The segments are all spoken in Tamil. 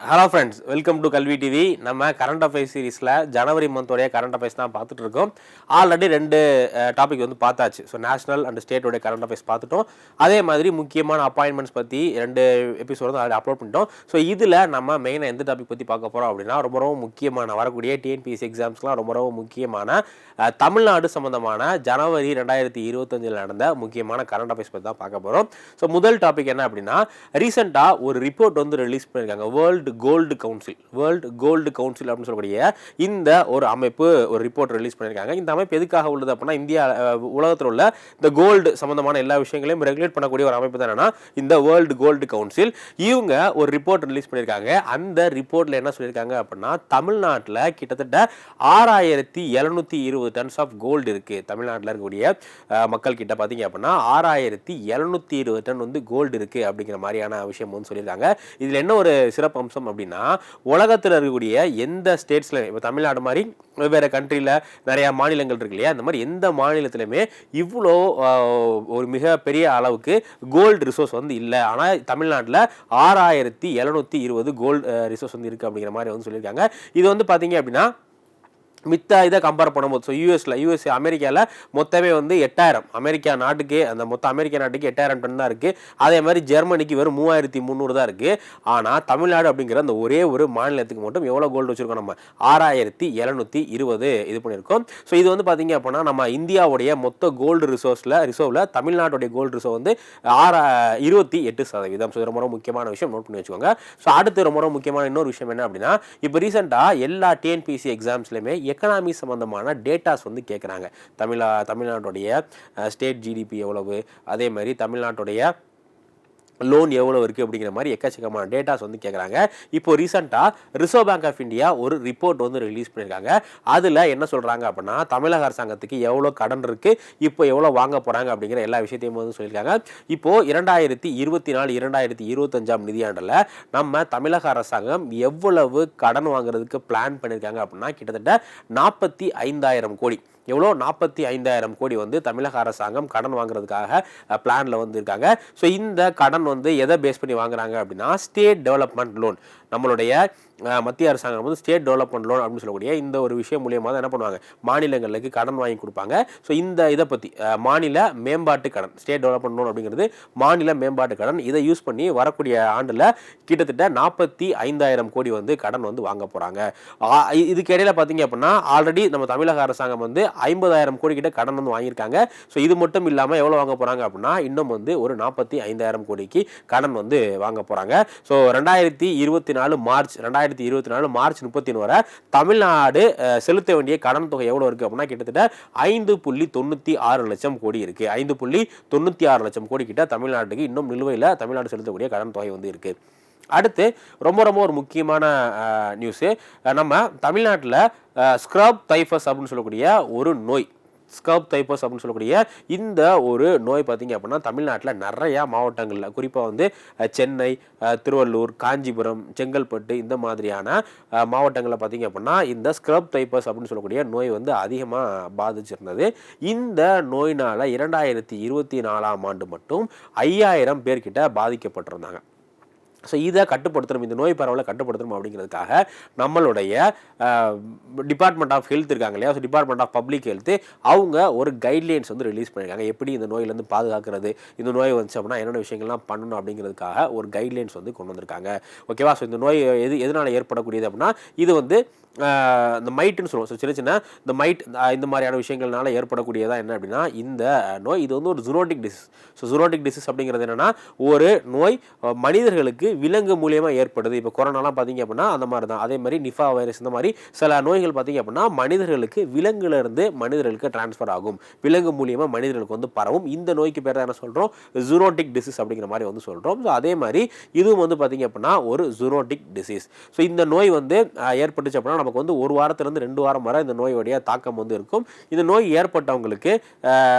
Hello friends welcome to Kalvi TV நம்ம கரண்ட் அஃபேர்ஸ் சீரிஸில் ஜனவரி மந்தோடைய கரண்ட் அஃபேர்ஸ் தான் பார்த்துட்டு இருக்கோம். ஆல்ரெடி ரெண்டு டாபிக் வந்து பார்த்தாச்சு. ஸோ நேஷனல் அண்ட் ஸ்டேட்டோடைய கரண்ட் அஃபேர்ஸ் பார்த்துட்டோம். அதே மாதிரி முக்கியமான அப்பாயின்மெண்ட்ஸ் பற்றி ரெண்டு எபிசோட் வந்து ஆல்ரெடி அப்லோட் பண்ணிட்டோம். ஸோ இதில் நம்ம மெயினாக எந்த டாபிக் பற்றி பார்க்க போகிறோம் அப்படின்னா ரொம்ப ரொம்ப முக்கியமான வரக்கூடிய டிஎன்பிஎஸ்சி எக்ஸாம்ஸ்லாம் ரொம்ப ரொம்ப முக்கியமான தமிழ்நாடு சம்மந்தமான ஜனவரி ரெண்டாயிரத்தி இருபத்தஞ்சில் நடந்த முக்கியமான கரண்ட் அஃபேர்ஸ் பற்றி தான் பார்க்க போகிறோம் ஸோ முதல் டாபிக் என்ன அப்படின்னா ரீசெண்டாக ஒரு ரிப்போர்ட் வந்து ரிலீஸ் பண்ணியிருக்காங்க world gold council world gold council அப்படின்னு சொல்லக்கூடிய இந்த ஒரு அமைப்பு ஒரு ரிப்போர்ட் ரிலீஸ் பண்ணியிருக்காங்க. இந்த அமைப்பு எதுக்காக உள்ளது அப்படின்னா இந்தியா உலகத்தில் உள்ள இந்த கோல்டு சம்மந்தமான எல்லா விஷயங்களையும் ரெகுலேட் பண்ணக்கூடிய ஒரு அமைப்பு தான் என்னன்னா இந்த வேர்ல்டு கோல்டு கவுன்சில் இவங்க ஒரு ரிப்போர்ட் ரிலீஸ் பண்ணியிருக்காங்க. அந்த ரிப்போர்ட்டில் என்ன சொல்லியிருக்காங்க அப்படின்னா தமிழ்நாட்டில் கிட்டத்தட்ட ஆறாயிரத்தி எழுநூத்தி இருபது டன்ஸ் ஆஃப் கோல்டு இருக்குது தமிழ்நாட்டில் இருக்கக்கூடிய மக்கள் கிட்ட பார்த்தீங்க அப்படின்னா ஆறாயிரத்தி எழுநூத்தி இருபது டன் வந்து கோல்டு இருக்குது அப்படிங்கிற மாதிரியான விஷயம் வந்து சொல்லியிருக்காங்க. இதில் என்ன ஒரு சிறப்பு அம்சம் அப்படின்னா உலகத்தில் இருக்கக்கூடிய எந்த ஸ்டேட்ஸில் இப்போ தமிழ்நாடு மாதிரி வெவ்வேறு கண்ட்ரியில் நிறையா மாநிலங்கள் இருக்கு இல்லையா? அந்த மாதிரி எந்த மாநிலத்திலுமே இவ்வளோ ஒரு மிக பெரிய அளவுக்கு கோல்டு ரிசோர்ஸ் வந்து இல்லை. ஆனால் தமிழ்நாட்டில் ஆறாயிரத்தி எழுநூத்தி இருபது கோல்டு ரிசோர்ஸ் வந்து இருக்குது அப்படிங்கிற மாதிரி வந்து சொல்லியிருக்காங்க. இது வந்து பார்த்தீங்க அப்படின்னா மித்த இதை கம்பேர் பண்ணும்போது ஸோ யூஎஸில் யூஎஸ்ஏ அமெரிக்காவில் மொத்தமே வந்து எட்டாயிரம். அமெரிக்கா நாட்டுக்கு அந்த மொத்த அமெரிக்கா நாட்டுக்கு எட்டாயிரம் டன் தான் இருக்குது அதே மாதிரி ஜெர்மனிக்கு வெறும் மூவாயிரத்தி முந்நூறு தான் இருக்குது ஆனால் தமிழ்நாடு அப்படிங்கிற அந்த ஒரே ஒரு மாநிலத்துக்கு மட்டும் எவ்வளோ கோல்டு வச்சுருக்கோம் நம்ம? ஆறாயிரத்தி எழுநூற்றி இருபது இது பண்ணியிருக்கோம். ஸோ இது வந்து பார்த்தீங்க அப்படின்னா நம்ம இந்தியாவுடைய மொத்த கோல்டு ரிசோர்ஸில் ரிசர்வில் தமிழ்நாட்டுடைய கோல்டு ரிசர்வ் வந்து ஆறா இருபத்தி எட்டு சதவீதம். ஸோ ரொம்ப ரொம்ப முக்கியமான விஷயம். நோட் பண்ணி வச்சுக்கோங்க. ஸோ அடுத்து ரொம்ப ரொம்ப முக்கியமான இன்னொரு விஷயம் என்ன அப்படின்னா இப்போ ரீசெண்டாக எல்லா டிஎன்பிசி எக்ஸாம்ஸ்லையுமே எக்கனாமி சம்மந்தமான டேட்டாஸ் வந்து கேட்குறாங்க தமிழா தமிழ்நாட்டுடைய ஸ்டேட் ஜிடிபி எவ்வளவு? அதே மாதிரி தமிழ்நாட்டுடைய லோன் எவ்வளோ இருக்குது அப்படிங்கிற மாதிரி எக்கச்சக்கமான டேட்டாஸ் வந்து கேட்குறாங்க இப்போ ரீசெண்டாக ரிசர்வ் பேங்க் ஆஃப் இந்தியா ஒரு ரிப்போர்ட் வந்து ரிலீஸ் பண்ணியிருக்காங்க அதில் என்ன சொல்கிறாங்க அப்படின்னா தமிழக அரசாங்கத்துக்கு எவ்வளோ கடன் இருக்குது இப்போ எவ்வளோ வாங்க போகிறாங்க அப்படிங்கிற எல்லா விஷயத்தையும் வந்து சொல்லியிருக்காங்க. இப்போது இரண்டாயிரத்தி இருபத்தி நாலு இரண்டாயிரத்தி இருபத்தஞ்சாம் நிதியாண்டில் நம்ம தமிழக அரசாங்கம் எவ்வளவு கடன் வாங்குறதுக்கு பிளான் பண்ணியிருக்காங்க அப்படின்னா கிட்டத்தட்ட நாற்பத்தி ஐந்தாயிரம் கோடி. எவ்வளோ? நாற்பத்தி ஐந்தாயிரம் கோடி வந்து தமிழக அரசாங்கம் கடன் வாங்குறதுக்காக பிளானில் வந்து இருக்காங்க ஸோ இந்த கடன் வந்து எதை பேஸ் பண்ணி வாங்குறாங்க அப்படின்னா ஸ்டேட் டெவலப்மெண்ட் லோன் நம்மளுடைய மத்திய அரசாங்கம் வந்து ஸ்டேட் டெவலப்மெண்ட் லோன் அப்படின்னு சொல்லக்கூடிய இந்த ஒரு விஷயம் மூலியமாக தான் என்ன பண்ணுவாங்க? மாநிலங்களுக்கு கடன் வாங்கி கொடுப்பாங்க. ஸோ இந்த இதை பற்றி மாநில மேம்பாட்டு கடன் ஸ்டேட் டெவலப்மெண்ட் லோன் அப்படிங்கிறது மாநில மேம்பாட்டு கடன். இதை யூஸ் பண்ணி வரக்கூடிய ஆண்டில் கிட்டத்தட்ட நாற்பத்தி ஐந்தாயிரம் கோடி வந்து கடன் வந்து வாங்க போகிறாங்க இதுக்கு இடையில பார்த்தீங்க அப்படின்னா ஆல்ரெடி நம்ம தமிழக அரசாங்கம் வந்து ஐம்பதாயிரம் கோடி கிட்ட கடன் வந்து வாங்கியிருக்காங்க. ஸோ இது மட்டும் இல்லாமல் எவ்வளோ வாங்க போகிறாங்க அப்படின்னா இன்னும் வந்து ஒரு நாற்பத்தி ஐந்தாயிரம் கோடிக்கு கடன் வந்து வாங்க போகிறாங்க ஸோ ரெண்டாயிரத்தி இருபத்தி நாலு மார்ச் ரெண்டாயிரத்தி இருபத்தி நாலு மார்ச் முப்பத்தி வரை தமிழ்நாடு செலுத்த வேண்டிய கடன் தொகை எவ்வளோ இருக்குது அப்படின்னா கிட்டத்தட்ட ஐந்து புள்ளி தொண்ணூற்றி ஆறு லட்சம் கோடி இருக்குது ஐந்து புள்ளி தொண்ணூற்றி ஆறு லட்சம் கோடி கிட்ட தமிழ்நாட்டுக்கு இன்னும் நிலுவையில் தமிழ்நாடு செலுத்தக்கூடிய கடன் தொகை வந்து இருக்குது அடுத்து ரொம்ப ரொம்ப ஒரு முக்கியமான நியூஸு நம்ம தமிழ்நாட்டில் ஸ்க்ரப் தைஃபஸ் அப்படின்னு சொல்லக்கூடிய ஒரு நோய். ஸ்கர்ப் தைப்பஸ் அப்படின்னு சொல்லக்கூடிய இந்த ஒரு நோய் பார்த்தீங்க அப்படின்னா தமிழ்நாட்டில் நிறையா மாவட்டங்களில் குறிப்பாக வந்து சென்னை திருவள்ளூர் காஞ்சிபுரம் செங்கல்பட்டு இந்த மாதிரியான மாவட்டங்களில் பார்த்தீங்க அப்படின்னா இந்த ஸ்க்ரப் தைப்பஸ் அப்படின்னு சொல்லக்கூடிய நோய் வந்து அதிகமாக பாதிச்சிருந்தது. இந்த நோயினால் இரண்டாயிரத்தி இருபத்தி நாலாம் ஆண்டு மட்டும் ஐயாயிரம் பேர்கிட்ட பாதிக்கப்பட்டிருந்தாங்க. ஸோ இதை கட்டுப்படுத்தணும் இந்த நோய் பரவலை கட்டுப்படுத்தணும் அப்படிங்கிறதுக்காக நம்மளுடைய டிபார்ட்மெண்ட் ஆஃப் ஹெல்த் இருக்காங்க இல்லையா? So department of public health அவங்க ஒரு கைட்லைன்ஸ் வந்து ரிலீஸ் பண்ணியிருக்காங்க. எப்படி இந்த நோயிலேருந்து பாதுகாக்கிறது இந்த நோய் வந்துச்சு அப்படின்னா என்னென்ன விஷயங்கள்லாம் பண்ணணும் அப்படிங்கிறதுக்காக ஒரு கைட்லைன்ஸ் வந்து கொண்டு வந்திருக்காங்க. ஓகேவா ஸோ இந்த நோய் எது எதனால் ஏற்படக்கூடியது அப்படின்னா இது வந்து இந்த மைட்டுன்னு சொல்லுவோம். ஸோ சின்ன சின்ன இந்த மைட் இந்த மாதிரியான விஷயங்கள்னால ஏற்படக்கூடியதாக என்ன அப்படின்னா இந்த நோய் இது வந்து ஒரு zoonotic disease so zoonotic disease அப்படிங்கிறது என்னென்னா ஒரு நோய் மனிதர்களுக்கு விலங்கு மூலியமாக ஏற்படுது. இப்போ கொரோனாலாம் பார்த்தீங்க அப்படின்னா அந்த மாதிரி தான் அதே மாதிரி நிஃபா வைரஸ் இந்த மாதிரி சில நோய்கள் பார்த்தீங்க அப்படின்னா மனிதர்களுக்கு விலங்குலேருந்து மனிதர்களுக்கு டிரான்ஸ்ஃபர் ஆகும். விலங்கு மூலியமாக மனிதர்களுக்கு வந்து பரவும். இந்த நோய்க்கு பேர் தான் என்ன சொல்கிறோம் ஜுனோட்டிக் டிசீஸ் அப்படிங்கிற மாதிரி வந்து சொல்கிறோம் ஸோ அதே மாதிரி இதுவும் வந்து பார்த்தீங்க அப்படின்னா ஒரு ஜுனோட்டிக் டிசீஸ் ஸோ இந்த நோய் வந்து ஏற்பட்டுச்சு அப்படின்னா நமக்கு வந்து ஒரு வாரத்துலேருந்து ரெண்டு வாரம் வரை இந்த நோயோடைய தாக்கம் வந்து இருக்கும். இந்த நோய் ஏற்பட்டவங்களுக்கு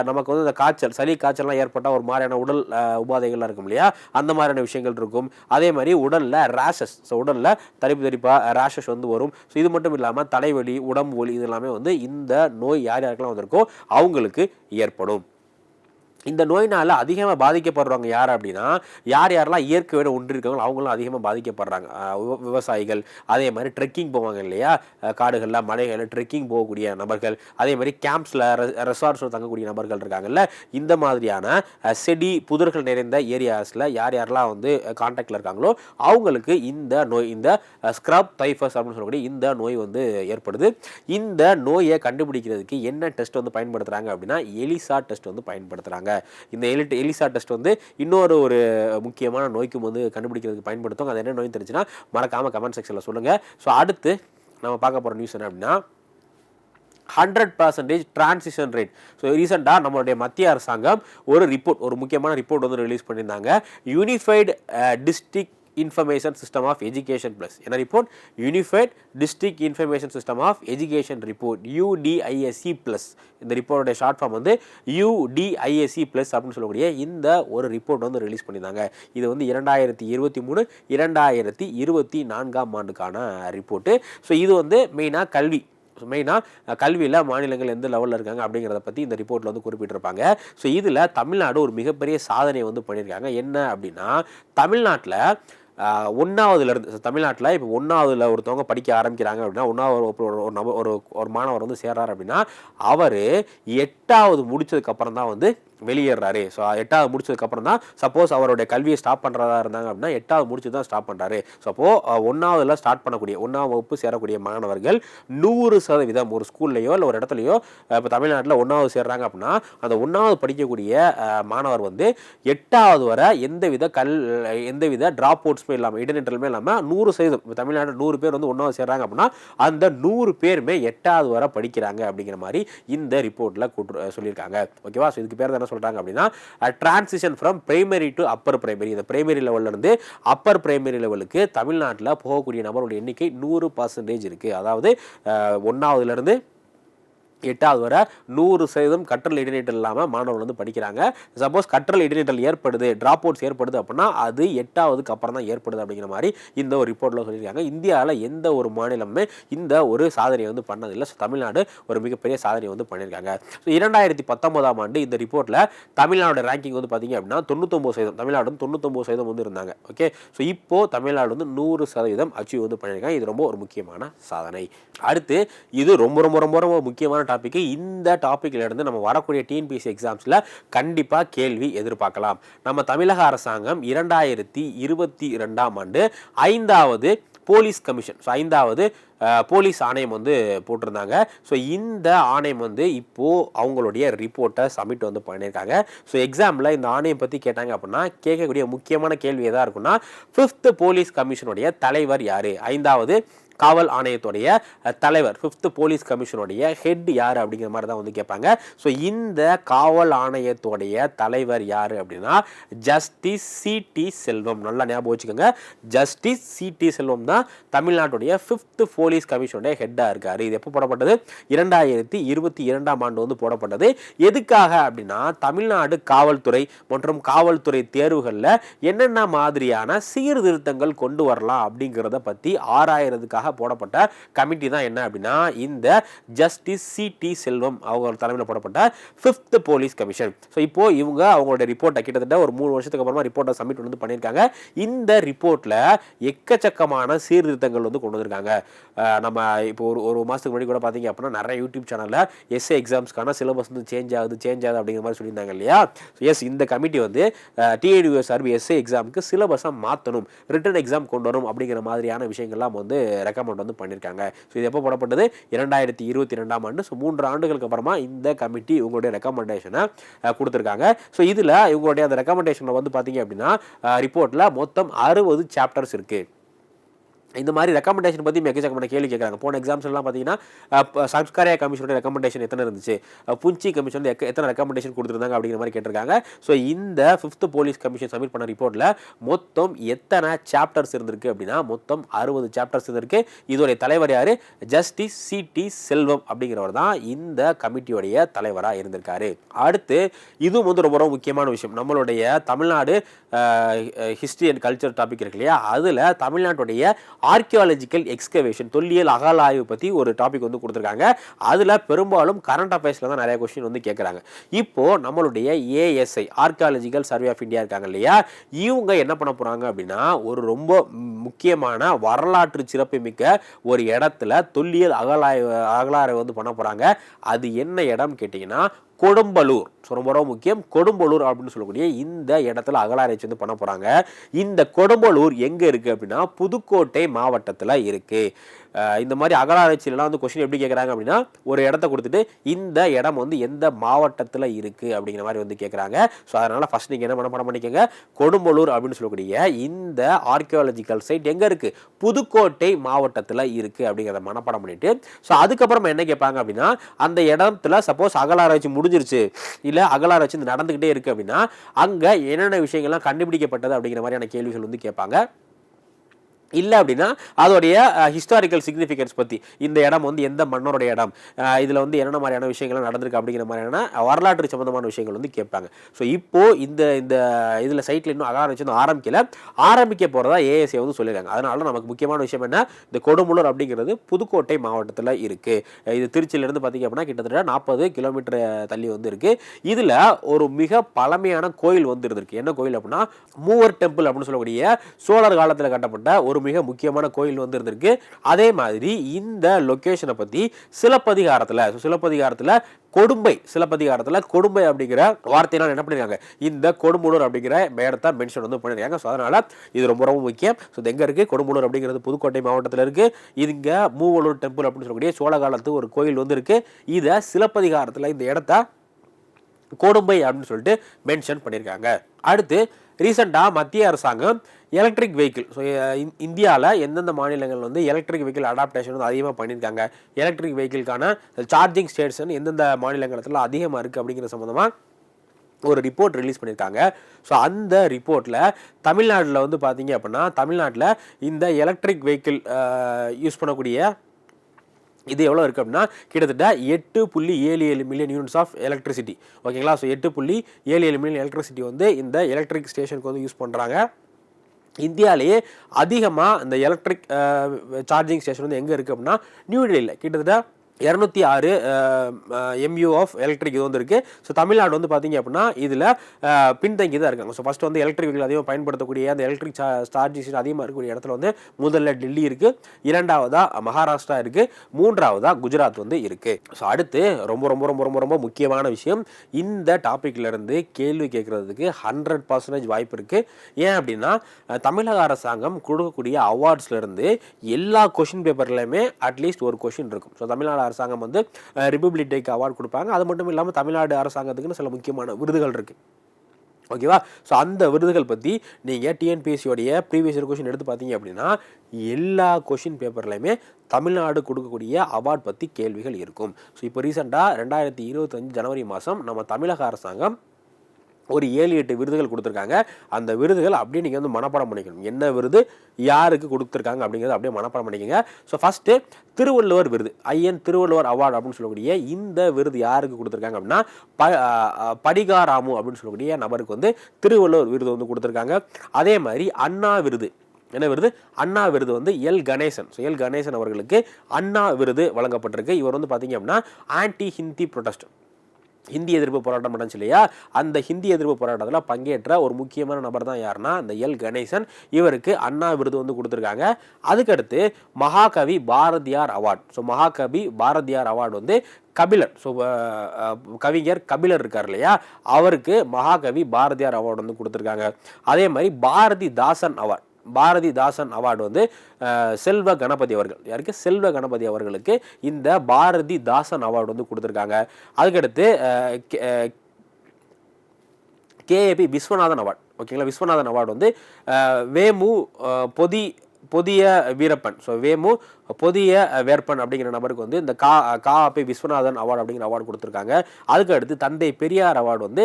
நமக்கு வந்து இந்த காய்ச்சல் சளி காய்ச்சல்லாம் ஏற்பட்டால் ஒரு மாதிரியான உடல் உபாதைகள்லாம் இருக்கும் இல்லையா? அந்த மாதிரியான விஷயங்கள் இருக்கும். அதே மாதிரி உடலில் ரேஷஸ் ஸோ உடலில் தரிப்பு தரிப்பாக ரேஷஸ் வந்து வரும். ஸோ இது மட்டும் இல்லாமல் தலைவலி உடம்பு வலி இது எல்லாமே வந்து இந்த நோய் யார் யாருக்கெல்லாம் வந்திருக்கோ அவங்களுக்கு ஏற்படும். இந்த நோயினால் அதிகமாக பாதிக்கப்படுறவங்க யார் அப்படின்னா யார் யாரெல்லாம் இயற்கையோட ஒன்று இருக்காங்களோ அவங்களும் அதிகமாக பாதிக்கப்படுறாங்க. விவசாயிகள் அதே மாதிரி ட்ரெக்கிங் போவாங்க இல்லையா? காடுகளில் மலைகளில் ட்ரெக்கிங் போகக்கூடிய நபர்கள் அதே மாதிரி கேம்ப்ஸில் ரெசார்ட்ஸில் தங்கக்கூடிய நபர்கள் இருக்காங்கல்ல இந்த மாதிரியான செடி புதர்கள் நிறைந்த ஏரியாஸில் யார் யாரெல்லாம் வந்து கான்டாக்டில் இருக்காங்களோ அவங்களுக்கு இந்த நோய் இந்த ஸ்க்ரப் டைஃபஸ் அப்படின்னு சொல்லக்கூடிய இந்த நோய் வந்து ஏற்படுது. இந்த நோயை கண்டுபிடிக்கிறதுக்கு என்ன டெஸ்ட் வந்து பயன்படுத்துகிறாங்க அப்படின்னா எலிசா டெஸ்ட் வந்து பயன்படுத்துகிறாங்க இந்த எலிட் எலிசா டெஸ்ட் வந்து இன்னொரு ஒரு முக்கியமான நோய்க்கும் வந்து கண்டுபிடிக்கிறதுக்கு பயன்படுத்தும் அது என்ன நோய் தெரிஞ்சுன்னா மறக்காமல் கமெண்ட் செக்ஷனில் சொல்லுங்கள் ஸோ அடுத்து நம்ம பார்க்க போகிற நியூஸ் என்ன அப்படின்னா hundred percentage transition rate so ரீசெண்டாக நம்மளுடைய மத்திய அரசாங்கம் ஒரு ரிப்போர்ட் ஒரு முக்கியமான ரிப்போர்ட் வந்து ரிலீஸ் பண்ணியிருந்தாங்க. Unified district uh, information system of education plus என்ன report unified district information system of education report UDISE plus இந்த ரிப்போர்ட்டோட ஷார்ட் ஃபார்ம் வந்து யூடிஐஎஸ்சி ப்ளஸ் அப்படின்னு சொல்லக்கூடிய இந்த ஒரு ரிப்போர்ட் வந்து ரிலீஸ் பண்ணியிருந்தாங்க. இது வந்து இரண்டாயிரத்தி இருபத்தி மூணு இரண்டாயிரத்தி இருபத்தி நான்காம் ஆண்டுக்கான ரிப்போர்ட்டு ஸோ இது வந்து மெயினாக கல்வி. மெயினாக கல்வியில் மாநிலங்கள் எந்த லெவலில் இருக்காங்க அப்படிங்கிறத பற்றி இந்த ரிப்போர்ட்டில் வந்து குறிப்பிட்டிருப்பாங்க. ஸோ இதில் தமிழ்நாடு ஒரு மிகப்பெரிய சாதனை வந்து பண்ணியிருக்காங்க. என்ன அப்படின்னா தமிழ்நாட்டில் ஒன்றாவதுலேருந்து தமிழ்நாட்டில் இப்போ ஒன்றாவதுல ஒருத்தவங்க படிக்க ஆரம்பிக்கிறாங்க அப்படின்னா ஒன்றாவது ஒரு ஒரு நபர் ஒரு ஒரு மாணவர் வந்து சேர்றாரு அப்படின்னா அவர் எட்டாவது முடித்ததுக்கப்புறம் தான் வந்து வெளியேறாரு. ஸோ எட்டாவது முடிச்சதுக்கப்புறம் தான் சப்போஸ் அவருடைய கல்வியை ஸ்டாப் பண்ணுறதா இருந்தாங்க அப்படின்னா எட்டாவது முடிச்சு தான் ஸ்டாப் பண்ணுறாரு ஸோ அப்போது ஒன்றாவதுல ஸ்டார்ட் பண்ணக்கூடிய ஒன்றாம் வகுப்பு சேரக்கூடிய மாணவர்கள் நூறு சதவீதம் ஒரு ஸ்கூல்லையோ இல்லை ஒரு இடத்துலையோ இப்போ தமிழ்நாட்டில் ஒன்றாவது சேர்றாங்க அப்படின்னா அந்த ஒன்றாவது படிக்கக்கூடிய மாணவர் வந்து எட்டாவது வரை எந்தவித கல் எந்தவித ட்ராப் அவுட்ஸுமே இல்லாமல் இடைநிற்றலுமே இல்லாமல் நூறு சதவீதம் இப்போ தமிழ்நாட்டில் நூறு பேர் வந்து ஒன்றாவது சேர்றாங்க அப்படின்னா அந்த நூறு பேருமே எட்டாவது வரை படிக்கிறாங்க அப்படிங்கிற மாதிரி இந்த ரிப்போர்ட்டில் கூட்டு சொல்லியிருக்காங்க. ஓகேவா ஸோ இதுக்கு பேர் என்ன சொல்கிறாங்க அப்படின்னா transition from primary to upper primary இந்த பிரைமரி இருந்து அப்பர் பிரைமரி லெவலுக்கு தமிழ்நாட்டில் போகக்கூடிய நபருடைய எண்ணிக்கை நூறு பர்சன்டேஜ் இருக்குது அதாவது ஒன்றாவதுலேருந்து எட்டாவது வரை நூறு சதவீதம் கற்றல் இடைநிற்றல் இல்லாமல் மாணவர்கள் வந்து படிக்கிறாங்க. சப்போஸ் கற்றல் இடைநிற்றல் ஏற்படுது ட்ராப் அவுட்ஸ் ஏற்படுது அப்படின்னா அது எட்டாவதுக்கு அப்புறம் தான் ஏற்படுது அப்படிங்கிற மாதிரி இந்த ஒரு ரிப்போர்ட்டில் சொல்லியிருக்காங்க. இந்தியாவில் எந்த ஒரு மாநிலமுமே இந்த ஒரு சாதனையை வந்து பண்ணதில்லை. ஸோ தமிழ்நாடு ஒரு மிகப்பெரிய சாதனையை வந்து பண்ணியிருக்காங்க. ஸோ இரண்டாயிரத்தி பத்தொன்பதாம் ஆண்டு இந்த ரிப்போர்ட்டில் தமிழ்நாடு ரேங்கிங் வந்து பார்த்தீங்க அப்படின்னா தொண்ணூத்தொம்பது சதவீதம் தமிழ்நாடு தொண்ணூத்தொம்போது தொண்ணூத்தொம்பது சதவீதம் வந்து இருந்தாங்க. ஓகே ஸோ இப்போ தமிழ்நாடு வந்து நூறு சதவீதம் அச்சீவ் வந்து பண்ணியிருக்காங்க. இது ரொம்ப ஒரு முக்கியமான சாதனை. அடுத்து இது ரொம்ப ரொம்ப ரொம்ப ரொம்ப முக்கியமான டாப்பிக்கு இந்த டாப்பிக்கில் இருந்து நம்ம வரக்கூடிய டிஎன்பிஎஸ்சி எக்ஸாம்ஸில் கண்டிப்பாக கேள்வி எதிர்பார்க்கலாம். நம்ம தமிழக அரசாங்கம் இரண்டாயிரத்தி இருபத்தி ரெண்டாம் ஆண்டு ஐந்தாவது போலீஸ் கமிஷன் ஸோ ஐந்தாவது போலீஸ் ஆணையம் வந்து போட்டிருந்தாங்க. ஸோ இந்த ஆணையம் வந்து இப்போது அவங்களுடைய ரிப்போர்ட்டை சப்மிட் வந்து பண்ணியிருக்காங்க. ஸோ எக்ஸாமில் இந்த ஆணையம் பற்றி கேட்டாங்க அப்படின்னா கேட்கக்கூடிய முக்கியமான கேள்வி எதாக இருக்குன்னா ஃபிஃப்த்து போலீஸ் கமிஷனுடைய தலைவர் யார்? ஐந்தாவது காவல் ஆணையத்துடைய தலைவர் ஃபிஃப்த்து போலீஸ் கமிஷனுடைய ஹெட் யார் அப்படிங்கிற மாதிரி தான் வந்து கேட்பாங்க. ஸோ இந்த காவல் ஆணையத்துடைய தலைவர் யார் அப்படின்னா ஜஸ்டிஸ் சிடி செல்வம். நல்லா ஞாபகம் வச்சுக்கோங்க. ஜஸ்டிஸ் சிடி செல்வம் தான் தமிழ்நாட்டுடைய ஃபிஃப்த்து போலீஸ் கமிஷனுடைய ஹெட்டாக இருக்கார். இது எப்போ போடப்பட்டது? இரண்டாயிரத்தி இருபத்தி இரண்டாம் ஆண்டு வந்து போடப்பட்டது. எதுக்காக அப்படின்னா தமிழ்நாடு காவல்துறை மற்றும் காவல்துறை தேர்வுகளில் என்னென்ன மாதிரியான சீர்திருத்தங்கள் கொண்டு வரலாம் அப்படிங்கிறத பற்றி ஆராயறதுக்காக போடப்பட்ட கமிட்டி தான் என்ன அப்படின்னா இந்த ஜஸ்டிஸ் சிடி செல்வம் அவங்க தலைமையில் போடப்பட்ட ஃபிஃப்த் போலீஸ் கமிஷன் ஸோ இப்போ இவங்க அவங்களுடைய ரிப்போர்ட்டை கிட்டத்தட்ட ஒரு மூணு வருஷத்துக்கு அப்புறமா ரிப்போர்ட்டை சப்மிட் வந்து பண்ணியிருக்காங்க. இந்த ரிப்போர்ட்டில் எக்கச்சக்கமான சீர்திருத்தங்கள் வந்து கொண்டு வந்திருக்காங்க. நம்ம இப்போ ஒரு ஒரு மாதத்துக்கு முன்னாடி கூட பார்த்தீங்க அப்படின்னா நிறைய யூடியூப் சேனலில் எஸ்ஏ எக்ஸாம்ஸ்க்கான சிலபஸ் வந்து சேஞ்ச் ஆகுது சேஞ்ச் ஆகுது அப்படிங்கிற மாதிரி சொல்லியிருந்தாங்க இல்லையா? எஸ் இந்த கமிட்டி வந்து டிஏடியூஎஸ் சார்பு எஸ்ஏ எக்ஸாமுக்கு சிலபஸை மாற்றணும் ரிட்டன் எக்ஸாம் கொண்டு வரும் அப்படிங்கிற மாதிரியான விஷயங்கள்லாம் வந்து ரெக்கமெண்ட் வந்து பண்ணியிருக்காங்க. ஸோ இது எப்போ போடப்பட்டது? இரண்டாயிரத்தி இருபத்தி ரெண்டாம் ஆண்டு. ஸோ மூன்று ஆண்டுகளுக்கு அப்புறமா இந்த கமிட்டி உங்களுடைய ரெக்கமெண்டேஷனை கொடுத்துருக்காங்க. ஸோ இதில் இவங்களுடைய அந்த ரெக்கமெண்டேஷனில் வந்து பார்த்தீங்க அப்படின்னா ரிப்போர்ட்டில் மொத்தம் அறுபது சாப்டர்ஸ் இருக்குது இந்த மாதிரி ரெக்கமெண்டேஷன் பற்றி எக்கச்சக்கமான கேள்வி கேட்குறாங்க போன எக்ஸாம்ஸ்லாம் பார்த்தீங்கன்னா அஹ், சம்ஸ்காரியா கமிஷனோட ரெக்கமெண்டேஷன் எத்தனை இருந்துச்சு? புஞ்சி கமிஷன் எத்தனை ரெக்கமெண்டேஷன் கொடுத்துருந்தாங்க அப்படிங்கிற மாதிரி கேட்டிருக்காங்க. ஸோ இந்த ஃபிஃப்த் போலீஸ் கமிஷன் சப்மிட் பண்ண ரிப்போர்ட்டில் மொத்தம் எத்தனை சாப்டர்ஸ் இருந்திருக்கு அப்படின்னா மொத்தம் அறுபது சாப்டர்ஸ் இருந்திருக்கு. இதோடைய தலைவர் யார்? ஜஸ்டிஸ் சிடி செல்வம் அப்படிங்கிறவர் தான் இந்த கமிட்டியோடைய தலைவராக இருந்திருக்காரு. அடுத்து இதுவும் வந்து ரொம்ப ரொம்ப முக்கியமான விஷயம். நம்மளுடைய Tamil Nadu history and culture topic இருக்கு இல்லையா? அதில் தமிழ்நாட்டுடைய ஆர்கியாலஜிக்கல் எக்ஸ்கவேஷன் தொல்லியல் அகலாய்வு பற்றி ஒரு டாபிக் வந்து கொடுத்துருக்காங்க. அதில் பெரும்பாலும் கரண்ட் அஃபேர்ஸில் தான் நிறைய கொஸ்டின் வந்து கேட்குறாங்க இப்போ நம்மளுடைய ASI archaeological survey of India இருக்காங்க இல்லையா? இவங்க என்ன பண்ண போகிறாங்க அப்படின்னா ஒரு ரொம்ப முக்கியமான வரலாற்று சிறப்புமிக்க ஒரு இடத்துல தொல்லியல் அகலாய்வு அகலாய்வு வந்து பண்ண போகிறாங்க அது என்ன இடம் கேட்டிங்கன்னா கொடும்பலூர். ஸோ ரொம்ப ரொம்ப முக்கியம். கொடும்பலூர் அப்படின்னு சொல்லக்கூடிய இந்த இடத்துல அகலாராய்ச்சி வந்து பண்ண போகிறாங்க இந்த கொடும்பலூர் எங்கே இருக்குது அப்படின்னா புதுக்கோட்டை மாவட்டத்தில் இருக்குது இந்த மாதிரி அகராராய்ச்சியிலலாம் வந்து கொஸ்டின் எப்படி கேட்குறாங்க அப்படின்னா ஒரு இடத்த கொடுத்துட்டு இந்த இடம் வந்து எந்த மாவட்டத்தில் இருக்குது அப்படிங்கிற மாதிரி வந்து கேட்குறாங்க ஸோ அதனால் ஃபஸ்ட் நீங்கள் என்ன பண்ண பண்ணிக்கோங்க. கொடும்பலூர் அப்படின்னு சொல்லக்கூடிய இந்த ஆர்கியாலஜிக்கல் சைட் எங்கே இருக்குது புதுக்கோட்டை மாவட்டத்தில் இருக்குது அப்படிங்கிறத மனப்பாடம் பண்ணிட்டு ஸோ அதுக்கப்புறம் என்ன கேட்பாங்க அப்படின்னா அந்த இடத்துல சப்போஸ் அகலாராய்ச்சி முடிஞ்சிருச்சு இல்லை அகலாராய்ச்சி இந்த நடந்துக்கிட்டே இருக்குது அப்படின்னா அங்கே என்னென்ன விஷயங்கள்லாம் கண்டுபிடிக்கப்பட்டது அப்படிங்கிற மாதிரியான கேள்விகள் வந்து கேட்பாங்க இல்லை அப்படின்னா அதோடைய ஹிஸ்டாரிக்கல் சிக்னிஃபிகன்ஸ் பற்றி இந்த இடம் வந்து எந்த மன்னருடைய இடம் இதில் வந்து என்னென்ன மாதிரியான விஷயங்கள்லாம் நடந்திருக்கு அப்படிங்கிற மாதிரியான வரலாற்று சம்மந்தமான விஷயங்கள் வந்து கேட்பாங்க. ஸோ இப்போது இந்த இந்த இதில் சைட்டில் இன்னும் அகாரம் வச்சு ஆரம்பிக்கல. ஆரம்பிக்க போகிறதா ஏஎஸ்ஏ வந்து சொல்லியிருக்காங்க. அதனால நமக்கு முக்கியமான விஷயம் என்ன? இந்த கொடுமுலூர் அப்படிங்கிறது புதுக்கோட்டை மாவட்டத்தில் இருக்குது இது திருச்சியிலேருந்து பார்த்திங்க அப்படின்னா கிட்டத்தட்ட நாற்பது கிலோமீட்டர் தள்ளி வந்து இருக்குது இதில் ஒரு மிக பழமையான கோயில் வந்து இருந்திருக்கு. என்ன கோயில் அப்படின்னா மூவர் டெம்பிள் அப்படின்னு சொல்லக்கூடிய சோழர் காலத்தில் கட்டப்பட்ட ஒரு ஒரு மிக முக்கியமான கோயில் வந்து இருந்திருக்கு அதே மாதிரி இந்த லொக்கேஷனை பற்றி சிலப்பதிகாரத்தில் சிலப்பதிகாரத்தில் கொடும்பை சிலப்பதிகாரத்தில் கொடும்பை அப்படிங்கிற வார்த்தையெல்லாம் என்ன பண்ணியிருக்காங்க இந்த கொடுமுலூர் அப்படிங்கிற மேடத்தை மென்ஷன் வந்து பண்ணியிருக்காங்க ஸோ அதனால் இது ரொம்ப ரொம்ப முக்கியம். ஸோ இது எங்கே இருக்குது கொடுமுலூர் அப்படிங்கிறது புதுக்கோட்டை மாவட்டத்தில் இருக்குது இது இங்கே மூவலூர் டெம்பிள் அப்படின்னு சொல்லக்கூடிய சோழ காலத்து ஒரு கோயில் வந்து இருக்குது இதை சிலப்பதிகாரத்தில் இந்த இடத்த கொடும்பை அப்படின்னு சொல்லிட்டு மென்ஷன் பண்ணியிருக்காங்க அடுத்து ரீசெண்டாக மத்திய அரசாங்கம் எலக்ட்ரிக் வெஹிக்கிள். ஸோ இந்தியாவில் எந்தெந்த மாநிலங்கள் வந்து எலக்ட்ரிக் வெஹிக்கிள் அடாப்டேஷன் வந்து அதிகமாக பண்ணியிருக்காங்க? எலக்ட்ரிக் வெஹிக்கிள்கான சார்ஜிங் ஸ்டேஷன் எந்தெந்த மாநிலங்களத்தில் அதிகமாக இருக்குது அப்படிங்கிற சம்மந்தமாக ஒரு ரிப்போர்ட் ரிலீஸ் பண்ணியிருக்காங்க. ஸோ அந்த ரிப்போர்ட்டில் தமிழ்நாட்டில் வந்து பார்த்தீங்க அப்படின்னா தமிழ்நாட்டில் இந்த எலக்ட்ரிக் வெஹிக்கிள் யூஸ் பண்ணக்கூடிய இது எவ்வளோ இருக்குது அப்படின்னா கிட்டத்தட்ட எட்டு புள்ளி ஏழு ஏழு மில்லியன் யூனிட்ஸ் ஆஃப் எலக்ட்ரிசிட்டி ஓகேங்களா ஸோ எட்டு புள்ளி ஏழு ஏழு மில்லியன் எலக்ட்ரிசிட்டி வந்து இந்த எலக்ட்ரிக் ஸ்டேஷனுக்கு வந்து யூஸ் பண்ணுறாங்க இந்தியாவிலேயே அதிகமாக இந்த எலக்ட்ரிக் சார்ஜிங் ஸ்டேஷன் வந்து எங்கே இருக்குது அப்படின்னா நியூ டெல்லியில். கிட்டத்தட்ட இரநூத்தி ஆறு எம்யூ ஆஃப் எலக்ட்ரிக் இது வந்து இருக்குது ஸோ தமிழ்நாடு வந்து பார்த்தீங்க அப்படின்னா இதில் பின்தங்கி தான் இருக்காங்க. ஸோ ஃபஸ்ட் வந்து எலக்ட்ரிக் வெஹிக்கிள் அதிகமாக பயன்படுத்தக்கூடிய அந்த எலக்ட்ரிக் சார்ஜிங் அதிகமாக இருக்கக்கூடிய இடத்துல வந்து முதல்ல டெல்லி இருக்குது இரண்டாவதாக மகாராஷ்டிரா இருக்குது மூன்றாவதாக குஜராத் வந்து இருக்குது ஸோ அடுத்து ரொம்ப ரொம்ப ரொம்ப ரொம்ப ரொம்ப முக்கியமான விஷயம் இந்த டாப்பிக்லேருந்து கேள்வி கேட்குறதுக்கு ஹண்ட்ரட் பர்சன்டேஜ் வாய்ப்பு இருக்குது ஏன் அப்படின்னா தமிழக அரசாங்கம் கொடுக்கக்கூடிய அவார்ட்ஸ்லேருந்து எல்லா கொஷின் பேப்பர்லையுமே அட்லீஸ்ட் ஒரு கொஷின் இருக்கும். ஸோ தமிழ்நாடு அரசாங்கம் வந்து ரிப்பப்ளிக் டேக்கு அவார்டு கொடுப்பாங்க. அது மட்டும் இல்லாமல் தமிழ்நாடு அரசாங்கத்துக்குன்னு சில முக்கியமான விருதுகள் இருக்குது ஓகேவா ஸோ அந்த விருதுகள் பற்றி நீங்கள் டிஎன்பிஎஸ்சியோடைய ப்ரீவியஸ் இயர் கொஷின் எடுத்து பார்த்தீங்க அப்படின்னா எல்லா கொஷின் பேப்பர்லையுமே தமிழ்நாடு கொடுக்கக்கூடிய அவார்ட் பற்றி கேள்விகள் இருக்கும். ஸோ இப்போ ரீசெண்டாக ரெண்டாயிரத்தி இருபத்தஞ்சு ஜனவரி மாதம் நம்ம தமிழக அரசாங்கம் ஒரு ஏழு எட்டு விருதுகள் கொடுத்துருக்காங்க. அந்த விருதுகள் அப்படியே நீங்கள் வந்து மனப்பாடம் பண்ணிக்கணும். என்ன விருது? யாருக்கு கொடுத்துருக்காங்க அப்படிங்கிறத அப்படியே மனப்பாடம் பண்ணிக்கோங்க. ஸோ ஃபஸ்ட்டு திருவள்ளுவர் விருது. ஐஎன் திருவள்ளுவர் அவார்டு அப்படின்னு சொல்லக்கூடிய இந்த விருது யாருக்கு கொடுத்துருக்காங்க அப்படின்னா ப படிகாராமு அப்படின்னு சொல்லக்கூடிய நபருக்கு வந்து திருவள்ளுவர் விருது வந்து கொடுத்துருக்காங்க. அதே மாதிரி அண்ணா விருது. என்ன விருது? அண்ணா விருது வந்து L. Ganesan. So L. Ganesan அவர்களுக்கு அண்ணா விருது வழங்கப்பட்டிருக்கு. இவர் வந்து பார்த்தீங்க அப்படின்னா ஆன்டி ஹிந்தி ப்ரொடெஸ்ட் ஹிந்தி எதிர்ப்பு போராட்டம் நடந்துச்சு இல்லையா? அந்த ஹிந்தி எதிர்ப்பு போராட்டத்தில் பங்கேற்ற ஒரு முக்கியமான நபர் தான் யாருன்னா அந்த எல். கணேசன். இவருக்கு அண்ணா விருது வந்து கொடுத்துருக்காங்க. அதுக்கடுத்து Mahakavi Bharathiyar award. So Mahakavi Bharathiyar award வந்து கபிலர். ஸோ கவிஞர் கபிலர் இருக்கார் இல்லையா? அவருக்கு மகாகவி பாரதியார் அவார்டு வந்து கொடுத்துருக்காங்க. அதே மாதிரி Bharathidasan award. Bharathidasan award வந்து செல்வ கணபதி அவர்கள் யாருக்கு? செல்வ கணபதி அவர்களுக்கு இந்த பாரதி தாசன் அவார்டு வந்து கொடுத்துருக்காங்க. அதுக்கடுத்து கேஏபி விஸ்வநாதன் அவார்டு ஓகேங்களா? விஸ்வநாதன் அவார்டு வந்து வேமு பொதி புதிய வீரப்பன். ஸோ வேமு புதிய வேர்ப்பன் அப்படிங்கிற நபருக்கு வந்து இந்த கா காபி விஸ்வநாதன் அவார்டு அப்படிங்கிற அவார்டு கொடுத்துருக்காங்க. அதுக்கு அடுத்து தந்தை பெரியார் அவார்டு வந்து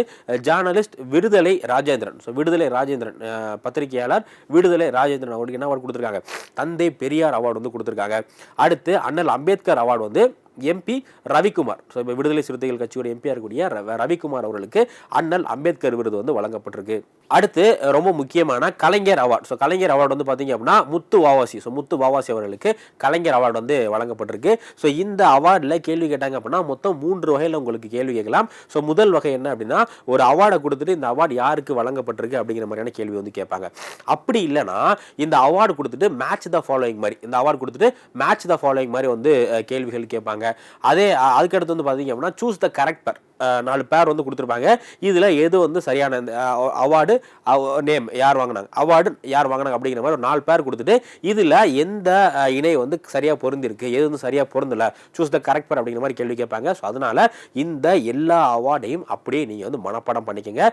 ஜேர்னலிஸ்ட் விடுதலை ராஜேந்திரன். ஸோ விடுதலை ராஜேந்திரன் பத்திரிகையாளர் விடுதலை ராஜேந்திரன் அவருக்கு என்ன அவார்டு கொடுத்துருக்காங்க? தந்தை பெரியார் அவார்டு வந்து கொடுத்துருக்காங்க. அடுத்து அண்ணல் அம்பேத்கர் அவார்டு வந்து எம்பி ரவிக்குமார். ஸோ இப்போ விடுதலை சிறுத்தைகள் கட்சியோட எம்பியாக இருக்கக்கூடிய ரவிக்குமார் அவர்களுக்கு அண்ணல் அம்பேத்கர் விருது வந்து வழங்கப்பட்டிருக்கு. அடுத்து ரொம்ப முக்கியமான Kalaignar award. So Kalaignar award வந்து பார்த்தீங்க அப்படின்னா முத்து வாவாசி. ஸோ முத்து வாவாசி அவர்களுக்கு கலைஞர் அவார்டு வந்து வழங்கப்பட்டிருக்கு. ஸோ இந்த அவார்டில் கேள்வி கேட்டாங்க அப்படின்னா மொத்தம் மூன்று வகையில் உங்களுக்கு கேள்வி கேட்கலாம். ஸோ முதல் வகை என்ன அப்படின்னா ஒரு அவார்டை கொடுத்துட்டு இந்த அவார்டு யாருக்கு வழங்கப்பட்டிருக்கு அப்படிங்கிற மாதிரியான கேள்வி வந்து கேட்பாங்க. அப்படி இல்லைன்னா இந்த அவார்டு கொடுத்துட்டு மேட்ச் த ஃபாலோயிங் மாதிரி இந்த அவார்டு கொடுத்துட்டு மேட்ச் த ஃபாலோயிங் மாதிரி வந்து கேள்விகள் கேட்பாங்க. அதே அதுக்கடுத்து வந்து பார்த்தீங்க அப்படின்னா சூஸ் த கரெக்ட் நாலு பேர் வந்து கொடுத்துருப்பாங்க. இதில் எது வந்து சரியான அவார்டு நேம் யார் வாங்கினாங்க? அவார்டு யார் வாங்கினாங்க அப்படிங்கிற மாதிரி ஒரு நாலு பேர் கொடுத்துட்டு இதில் எந்த இணை வந்து சரியாக பொருந்திருக்கு? எது வந்து சரியாக பொருந்தல? சூஸ் த கரெக்ட் பேர் அப்படிங்கிற மாதிரி கேள்வி கேட்பாங்க. ஸோ அதனால் இந்த எல்லா அவார்டையும் அப்படியே நீங்கள் வந்து மனப்பாடம் பண்ணிக்கோங்க.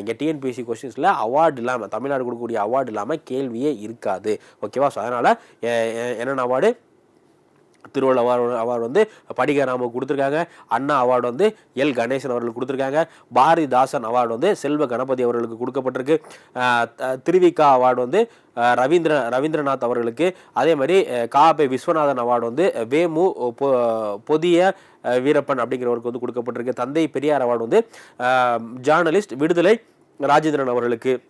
நீங்கள் டிஎன்பிஎஸ்சி கொஸ்டின்ஸில் அவார்டு இல்லாமல் தமிழ்நாடு கொடுக்கக்கூடிய அவார்டு இல்லாமல் கேள்வியே இருக்காது. ஓகேவா ஸோ அதனால் என்னென்ன அவார்டு திருவள்ளுவர் அவார்டு அவார்டு வந்து படிகராமுக்கு கொடுத்துருக்காங்க. அண்ணா அவார்டு வந்து எல். கணேசன் அவர்களுக்கு கொடுத்துருக்காங்க. பாரதிதாசன் அவார்டு வந்து செல்வ கணபதி அவர்களுக்கு கொடுக்கப்பட்டிருக்கு. த- திருவிக்கா அவார்டு வந்து ரவீந்திர ரவீந்திரநாத் அவர்களுக்கு. அதே மாதிரி காபே விஸ்வநாதன் அவார்டு வந்து வேமு பொ- பொதிய வீரப்பன் அப்படிங்கிறவருக்கு வந்து கொடுக்கப்பட்டிருக்கு. தந்தை பெரியார் அவார்டு வந்து ஜேர்னலிஸ்ட் விடுதலை ராஜேந்திரன் அவர்களுக்கு.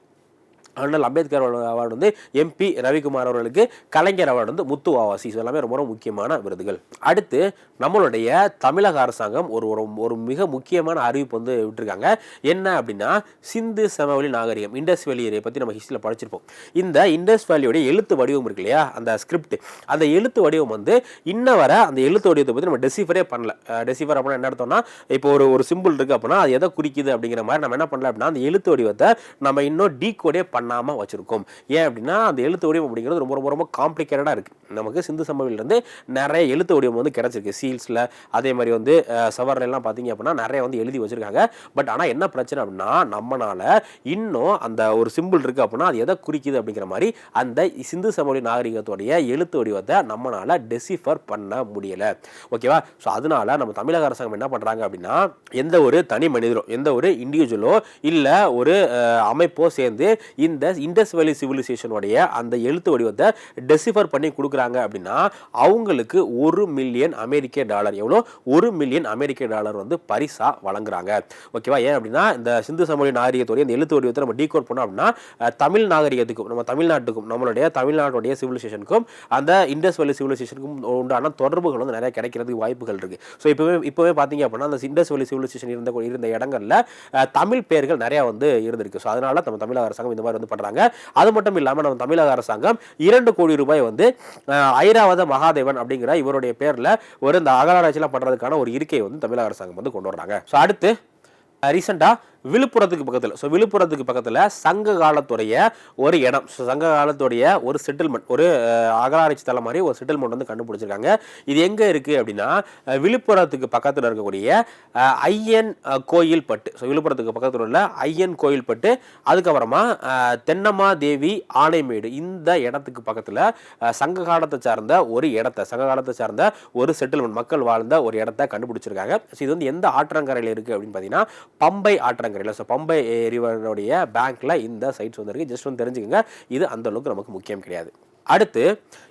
அண்ணல் அம்பேத்கர் அவார்டு வந்து எம்பி ரவிக்குமார் அவர்களுக்கு கலைஞர் அவார்டு வந்து முத்து ஆவாசி. இது எல்லாமே ரொம்ப ரொம்ப முக்கியமான விருதுகள். அடுத்து நம்மளுடைய தமிழக அரசாங்கம் ஒரு ஒரு ஒரு மிக முக்கியமான அறிவிப்பு வந்து விட்டுருக்காங்க. என்ன அப்படின்னா சிந்து சமவெளி நாகரிகம் இண்டஸ் வேலியை பற்றி நம்ம ஹிஸ்டரியில் படிச்சிருப்போம். இந்த இண்டஸ் வேலியோடைய எழுத்து வடிவம் இருக்கு இல்லையா? அந்த ஸ்கிரிப்ட் அந்த எழுத்து வடிவம் வந்து இன்ன வரை அந்த எழுத்து வடிவத்தை பற்றி நம்ம டெசிஃபரே பண்ணல. டெசிஃபர் அப்படின்னா என்ன அர்த்தம்னா இப்போ ஒரு ஒரு சிம்பிள் இருக்குது அப்படின்னா அது எதை குறிக்குது அப்படிங்கிற மாதிரி நம்ம என்ன பண்ணல அப்படின்னா அந்த எழுத்து வடிவத்தை நம்ம இன்னும் டீகோடே பண்ணாமல் வச்சுருக்கோம். ஏன் அப்படின்னா அந்த எழுத்து வடிவம் அப்படிங்கிறது ரொம்ப ரொம்ப ரொம்ப காம்ப்ளிகேட்டடாக இருக்குது நமக்கு சிந்து சம்பவிலிருந்து நிறைய எழுத்து வடிவம் வந்து கிடைச்சிருக்கு. சீல்ஸில் அதே மாதிரி வந்து அஹ், எல்லாம் பார்த்தீங்க அப்படின்னா நிறைய வந்து எழுதி வச்சுருக்காங்க. பட் ஆனால் என்ன பிரச்சனை அப்படின்னா நம்மளால் இன்னும் அந்த ஒரு சிம்பிள் இருக்குது அப்படின்னா அது எதை குறிக்குது அப்படிங்கிற மாதிரி அந்த சிந்து சமவெளி நாகரிகத்துடைய எழுத்து வடிவத்தை நம்மளால் டெசிஃபர் பண்ண முடியலை. ஓகேவா ஸோ அதனால நம்ம தமிழக அரசாங்கம் என்ன பண்ணுறாங்க அப்படின்னா எந்த ஒரு தனி மனிதரோ எந்த ஒரு இண்டிவிஜுவலோ இல்லை ஒரு அமைப்போ சேர்ந்து இந்த இந்த இண்டஸ் வேலி சிவிலைசேஷனுடைய அந்த எழுத்து வடிவத்தை டெசிஃபர் பண்ணி கொடுக்குறாங்க அப்படின்னா அவங்களுக்கு ஒரு மில்லியன் அமெரிக்க டாலர் எவ்வளோ? ஒரு மில்லியன் அமெரிக்க டாலர் வந்து பரிசாக வழங்குறாங்க. ஓகேவா? ஏன் அப்படின்னா இந்த சிந்து சமவெளி நாகரிகத்துடைய இந்த எழுத்து வடிவத்தை நம்ம டீகோட் பண்ணோம் அப்படின்னா தமிழ் நாகரிகத்துக்கும் நம்ம தமிழ்நாட்டுக்கும் நம்மளுடைய தமிழ்நாட்டுடைய சிவிலைசேஷனுக்கும் அந்த இண்டஸ் வேலி சிவிலைசேஷனுக்கும் உண்டான தொடர்புகள் வந்து நிறைய கிடைக்கிறதுக்கு வாய்ப்புகள் இருக்குது ஸோ இப்போவே இப்போவே பார்த்தீங்க அப்படின்னா அந்த இண்டஸ் வேலி சிவிலைசேஷன் இருந்த இருந்த இடங்கள்ல தமிழ் பேர்கள் நிறையா வந்து இருந்திருக்கு. ஸோ அதனால நம்ம தமிழக அரசாங்கம் இந்த மாதிரி வந்து பண்றாங்க. அது மட்டும் இல்லாமல் நம்ம தமிழக அரசாங்கம் இரண்டு கோடி ரூபாய் வந்து ஐராவத மகாதேவன் அப்படிங்கிற இவருடைய பேர்ல ஒரு இந்த அகலாராய்ச்சியெலாம் பண்றதுக்கான ஒரு இருக்கையை வந்து தமிழக அரசாங்கம் வந்து கொண்டு வர்றாங்க. ஸோ அடுத்து ரீசெண்டாக விழுப்புரத்துக்கு பக்கத்தில். ஸோ விழுப்புரத்துக்கு பக்கத்தில் சங்க காலத்துடைய ஒரு இடம். ஸோ சங்க காலத்துடைய ஒரு செட்டில்மெண்ட் ஒரு அஹ், அகராராய்ச்சி மாதிரி ஒரு செட்டில்மெண்ட் வந்து கண்டுபிடிச்சிருக்காங்க. இது எங்கே இருக்குது அப்படின்னா விழுப்புரத்துக்கு பக்கத்தில் இருக்கக்கூடிய ஐயன் கோயில் பட்டு ஸோ விழுப்புரத்துக்கு பக்கத்தில் உள்ள ஐயன் கோயில் பட்டு அதுக்கப்புறமா தென்னம்மா தேவி ஆனைமேடு. இந்த இடத்துக்கு பக்கத்தில் சங்க காலத்தை சார்ந்த ஒரு இடத்த சங்க காலத்தை சார்ந்த ஒரு செட்டில்மெண்ட் மக்கள் வாழ்ந்த ஒரு இடத்த கண்டுபிடிச்சிருக்காங்க. ஸோ இது வந்து எந்த ஆற்றங்கரையில் இருக்குது அப்படின்னு பார்த்தீங்கன்னா பம்பை ஆற்றங்கரை. ஆற்றங்கரையில் ஸோ பம்பை ரிவருடைய பேங்க்கில் இந்த சைட்ஸ் வந்துருக்கு ஜஸ்ட் வந்து தெரிஞ்சுக்கோங்க. இது அந்த அளவுக்கு நமக்கு முக்கியம் கிடையாது. அடுத்து